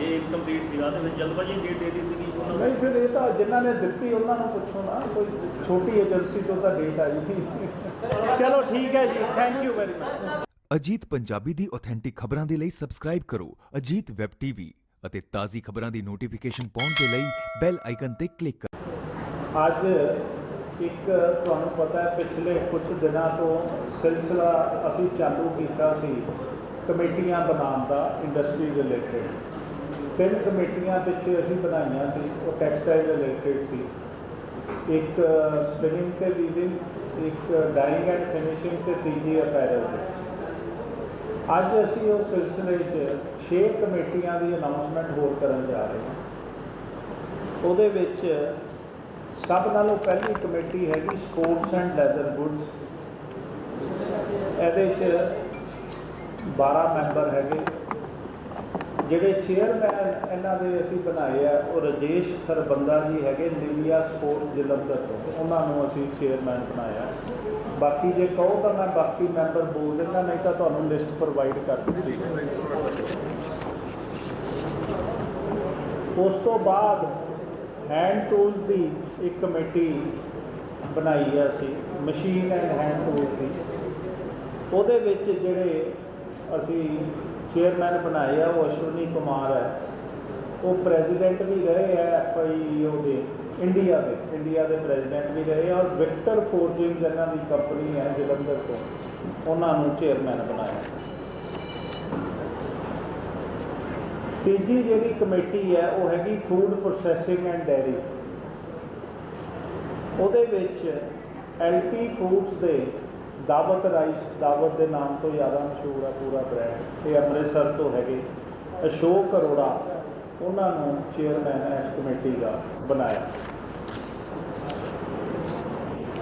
ਇਹ ਇਨਕੰਪਲੀਟ ਸੀਗਾ ਤੇ ਫਿਰ ਜਲਦਬਾਜ਼ੀ ਡੇਟ ਦੇ ਦਿੱਤੀ ਗਈ ਉਹਨਾਂ ਨਹੀਂ ਨੂੰ ਫਿਰ ਇਹ ਤਾਂ ਜਿਨ੍ਹਾਂ ਨੇ ਦਿੱਤੀ ਉਹਨਾਂ ਨੂੰ ਪੁੱਛੋ ਨਾ ਕੋਈ ਛੋਟੀ ਏਜੰਸੀ ਤੋਂ ਤਾਂ ਡੇਟ ਆਈ ਨਹੀਂ। ਚਲੋ ਠੀਕ ਹੈ ਜੀ thank you very much Ajit Punjabi the authentic ਖਬਰਾਂ ਦੇ ਲਈ ਸਬਸਕ੍ਰਾਈਬ ਕਰੋ ਅਜੀਤ ਵੈਬ ਟੀਵੀ ਅਤੇ ਤਾਜ਼ੀ ਖਬਰਾਂ ਦੀ ਨੋਟੀਫਿਕੇਸ਼ਨ ਪਾਉਣ ਦੇ ਲਈ ਬੈਲ ਆਈਕਨ ਤੇ ਕਲਿੱਕ ਕਰੋ। ਅੱਜ ਇੱਕ ਤੁਹਾਨੂੰ ਪਤਾ ਹੈ ਪਿਛਲੇ ਕੁਝ ਦਿਨਾਂ ਤੋਂ ਸਿਲਸਿਲਾ ਅਸੀਂ ਚਾਲੂ ਕੀਤਾ ਸੀ ਕਮੇਟੀਆਂ ਬਣਾਉਣ ਦਾ ਇੰਡਸਟਰੀ ਰਿਲੇਟਡ ਤਿੰਨ ਕਮੇਟੀਆਂ ਪਿੱਛੇ ਅਸੀਂ ਬਣਾਈਆਂ ਸੀ, ਉਹ ਟੈਕਸਟਾਈਲ ਰਿਲੇਟਡ ਸੀ। ਇੱਕ ਸਪਿਨਿੰਗ ਤੇ ਵੀਵਿੰਗ ਇੱਕ ਡਾਈਂਗ ਐਂਡ ਫਿਨਿਸ਼ਿੰਗ ਤੇ ਤੀਜੀ ਅਪੈਰਲ ਤੇ। ਅੱਜ ਅਸੀਂ ਉਸ ਸਿਲਸਿਲੇ 'ਚ 6 ਕਮੇਟੀਆਂ ਦੀ ਅਨਾਉਂਸਮੈਂਟ ਹੋਰ ਕਰਨ ਜਾ ਰਹੇ ਹਾਂ। ਉਹਦੇ ਵਿੱਚ ਸਭ ਨਾਲੋਂ ਪਹਿਲੀ ਕਮੇਟੀ ਹੈਗੀ ਸਪੋਰਟਸ ਐਂਡ ਲੈਦਰ ਗੁੱਡਸ ਇਹਦੇ 'ਚ 12 ਮੈਂਬਰ ਹੈਗੇ। ਜਿਹੜੇ ਚੇਅਰਮੈਨ ਇਹਨਾਂ ਦੇ ਅਸੀਂ ਬਣਾਏ ਆ, ਉਹ ਰਜੇਸ਼ ਖਰਬੰਦਾ ਜੀ ਹੈਗੇ ਨਿਵੀਆ ਸਪੋਰਟਸ ਜਲੰਧਰ ਤੋਂ ਉਹਨਾਂ ਨੂੰ ਅਸੀਂ ਚੇਅਰਮੈਨ ਬਣਾਇਆ। ਬਾਕੀ ਜੇ ਕਹੋ ਤਾਂ ਮੈਂ ਬਾਕੀ ਮੈਂਬਰ ਬੋਲ ਦਿੰਦਾ, ਨਹੀਂ ਤਾਂ ਤੁਹਾਨੂੰ ਲਿਸਟ ਪ੍ਰੋਵਾਈਡ ਕਰ ਦਿੱਤੀ ਉਸ ਤੋਂ ਬਾਅਦ ਹੈਂਡ ਟੂਲਸ ਦੀ ਇੱਕ ਕਮੇਟੀ ਬਣਾਈ ਹੈ ਅਸੀਂ ਮਸ਼ੀਨ ਐਂਡ ਹੈਂਡ ਟੂਲ ਦੀ। ਉਹਦੇ ਵਿੱਚ ਜਿਹੜੇ ਅਸੀਂ ਚੇਅਰਮੈਨ ਬਣਾਏ ਆ, ਉਹ ਅਸ਼ਵਨੀ ਕੁਮਾਰ ਹੈ। ਉਹ ਪ੍ਰੈਜ਼ੀਡੈਂਟ ਵੀ ਰਹੇ ਆ ਐਫਆਈਓ ਦੇ, ਇੰਡੀਆ ਦੇ ਇੰਡੀਆ ਦੇ ਪ੍ਰੈਜ਼ੀਡੈਂਟ ਵੀ ਰਹੇ ਆ ਔਰ ਵਿਕਟਰ ਫੋਰਜਿੰਗਸ ਇਹਨਾਂ ਦੀ ਕੰਪਨੀ ਹੈ ਜਲੰਧਰ ਤੋਂ। ਉਹਨਾਂ ਨੂੰ ਚੇਅਰਮੈਨ ਬਣਾਇਆ। ਤੀਜੀ ਜਿਹੜੀ ਕਮੇਟੀ ਹੈ, ਉਹ ਹੈਗੀ ਫੂਡ ਪ੍ਰੋਸੈਸਿੰਗ ਐਂਡ ਡੈਰੀ ਉਹਦੇ ਵਿੱਚ ਐਲਟੀ ਫੂਡਸ ਦੇ ਦਾਵਤ ਰਾਈਸ ਦਾਵਤ ਦੇ ਨਾਮ ਤੋਂ ਜ਼ਿਆਦਾ ਮਸ਼ਹੂਰ ਹੈ ਪੂਰਾ ਬ੍ਰਾਂਡ ਇਹ ਅੰਮ੍ਰਿਤਸਰ ਤੋਂ ਹੈਗੇ। ਅਸ਼ੋਕ ਅਰੋੜਾ, ਉਹਨਾਂ ਨੂੰ ਚੇਅਰਮੈਨ ਇਸ ਕਮੇਟੀ ਦਾ ਬਣਾਇਆ।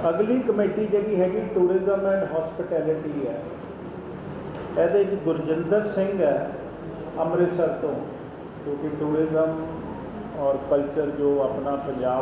ਅਗਲੀ ਕਮੇਟੀ ਜਿਹੜੀ ਹੈਗੀ ਟੂਰਿਜ਼ਮ ਐਂਡ ਹਸਪਿਟੈਲਿਟੀ ਹੈ। ਇਹਦੇ ਵਿੱਚ ਗੁਰਜਿੰਦਰ ਸਿੰਘ ਹੈ ਅੰਮ੍ਰਿਤਸਰ ਤੋਂ ਕਿਉਂਕਿ ਟੂਰਿਜ਼ਮ ਔਰ ਕਲਚਰ ਜੋ ਆਪਣਾ ਪੰਜਾਬ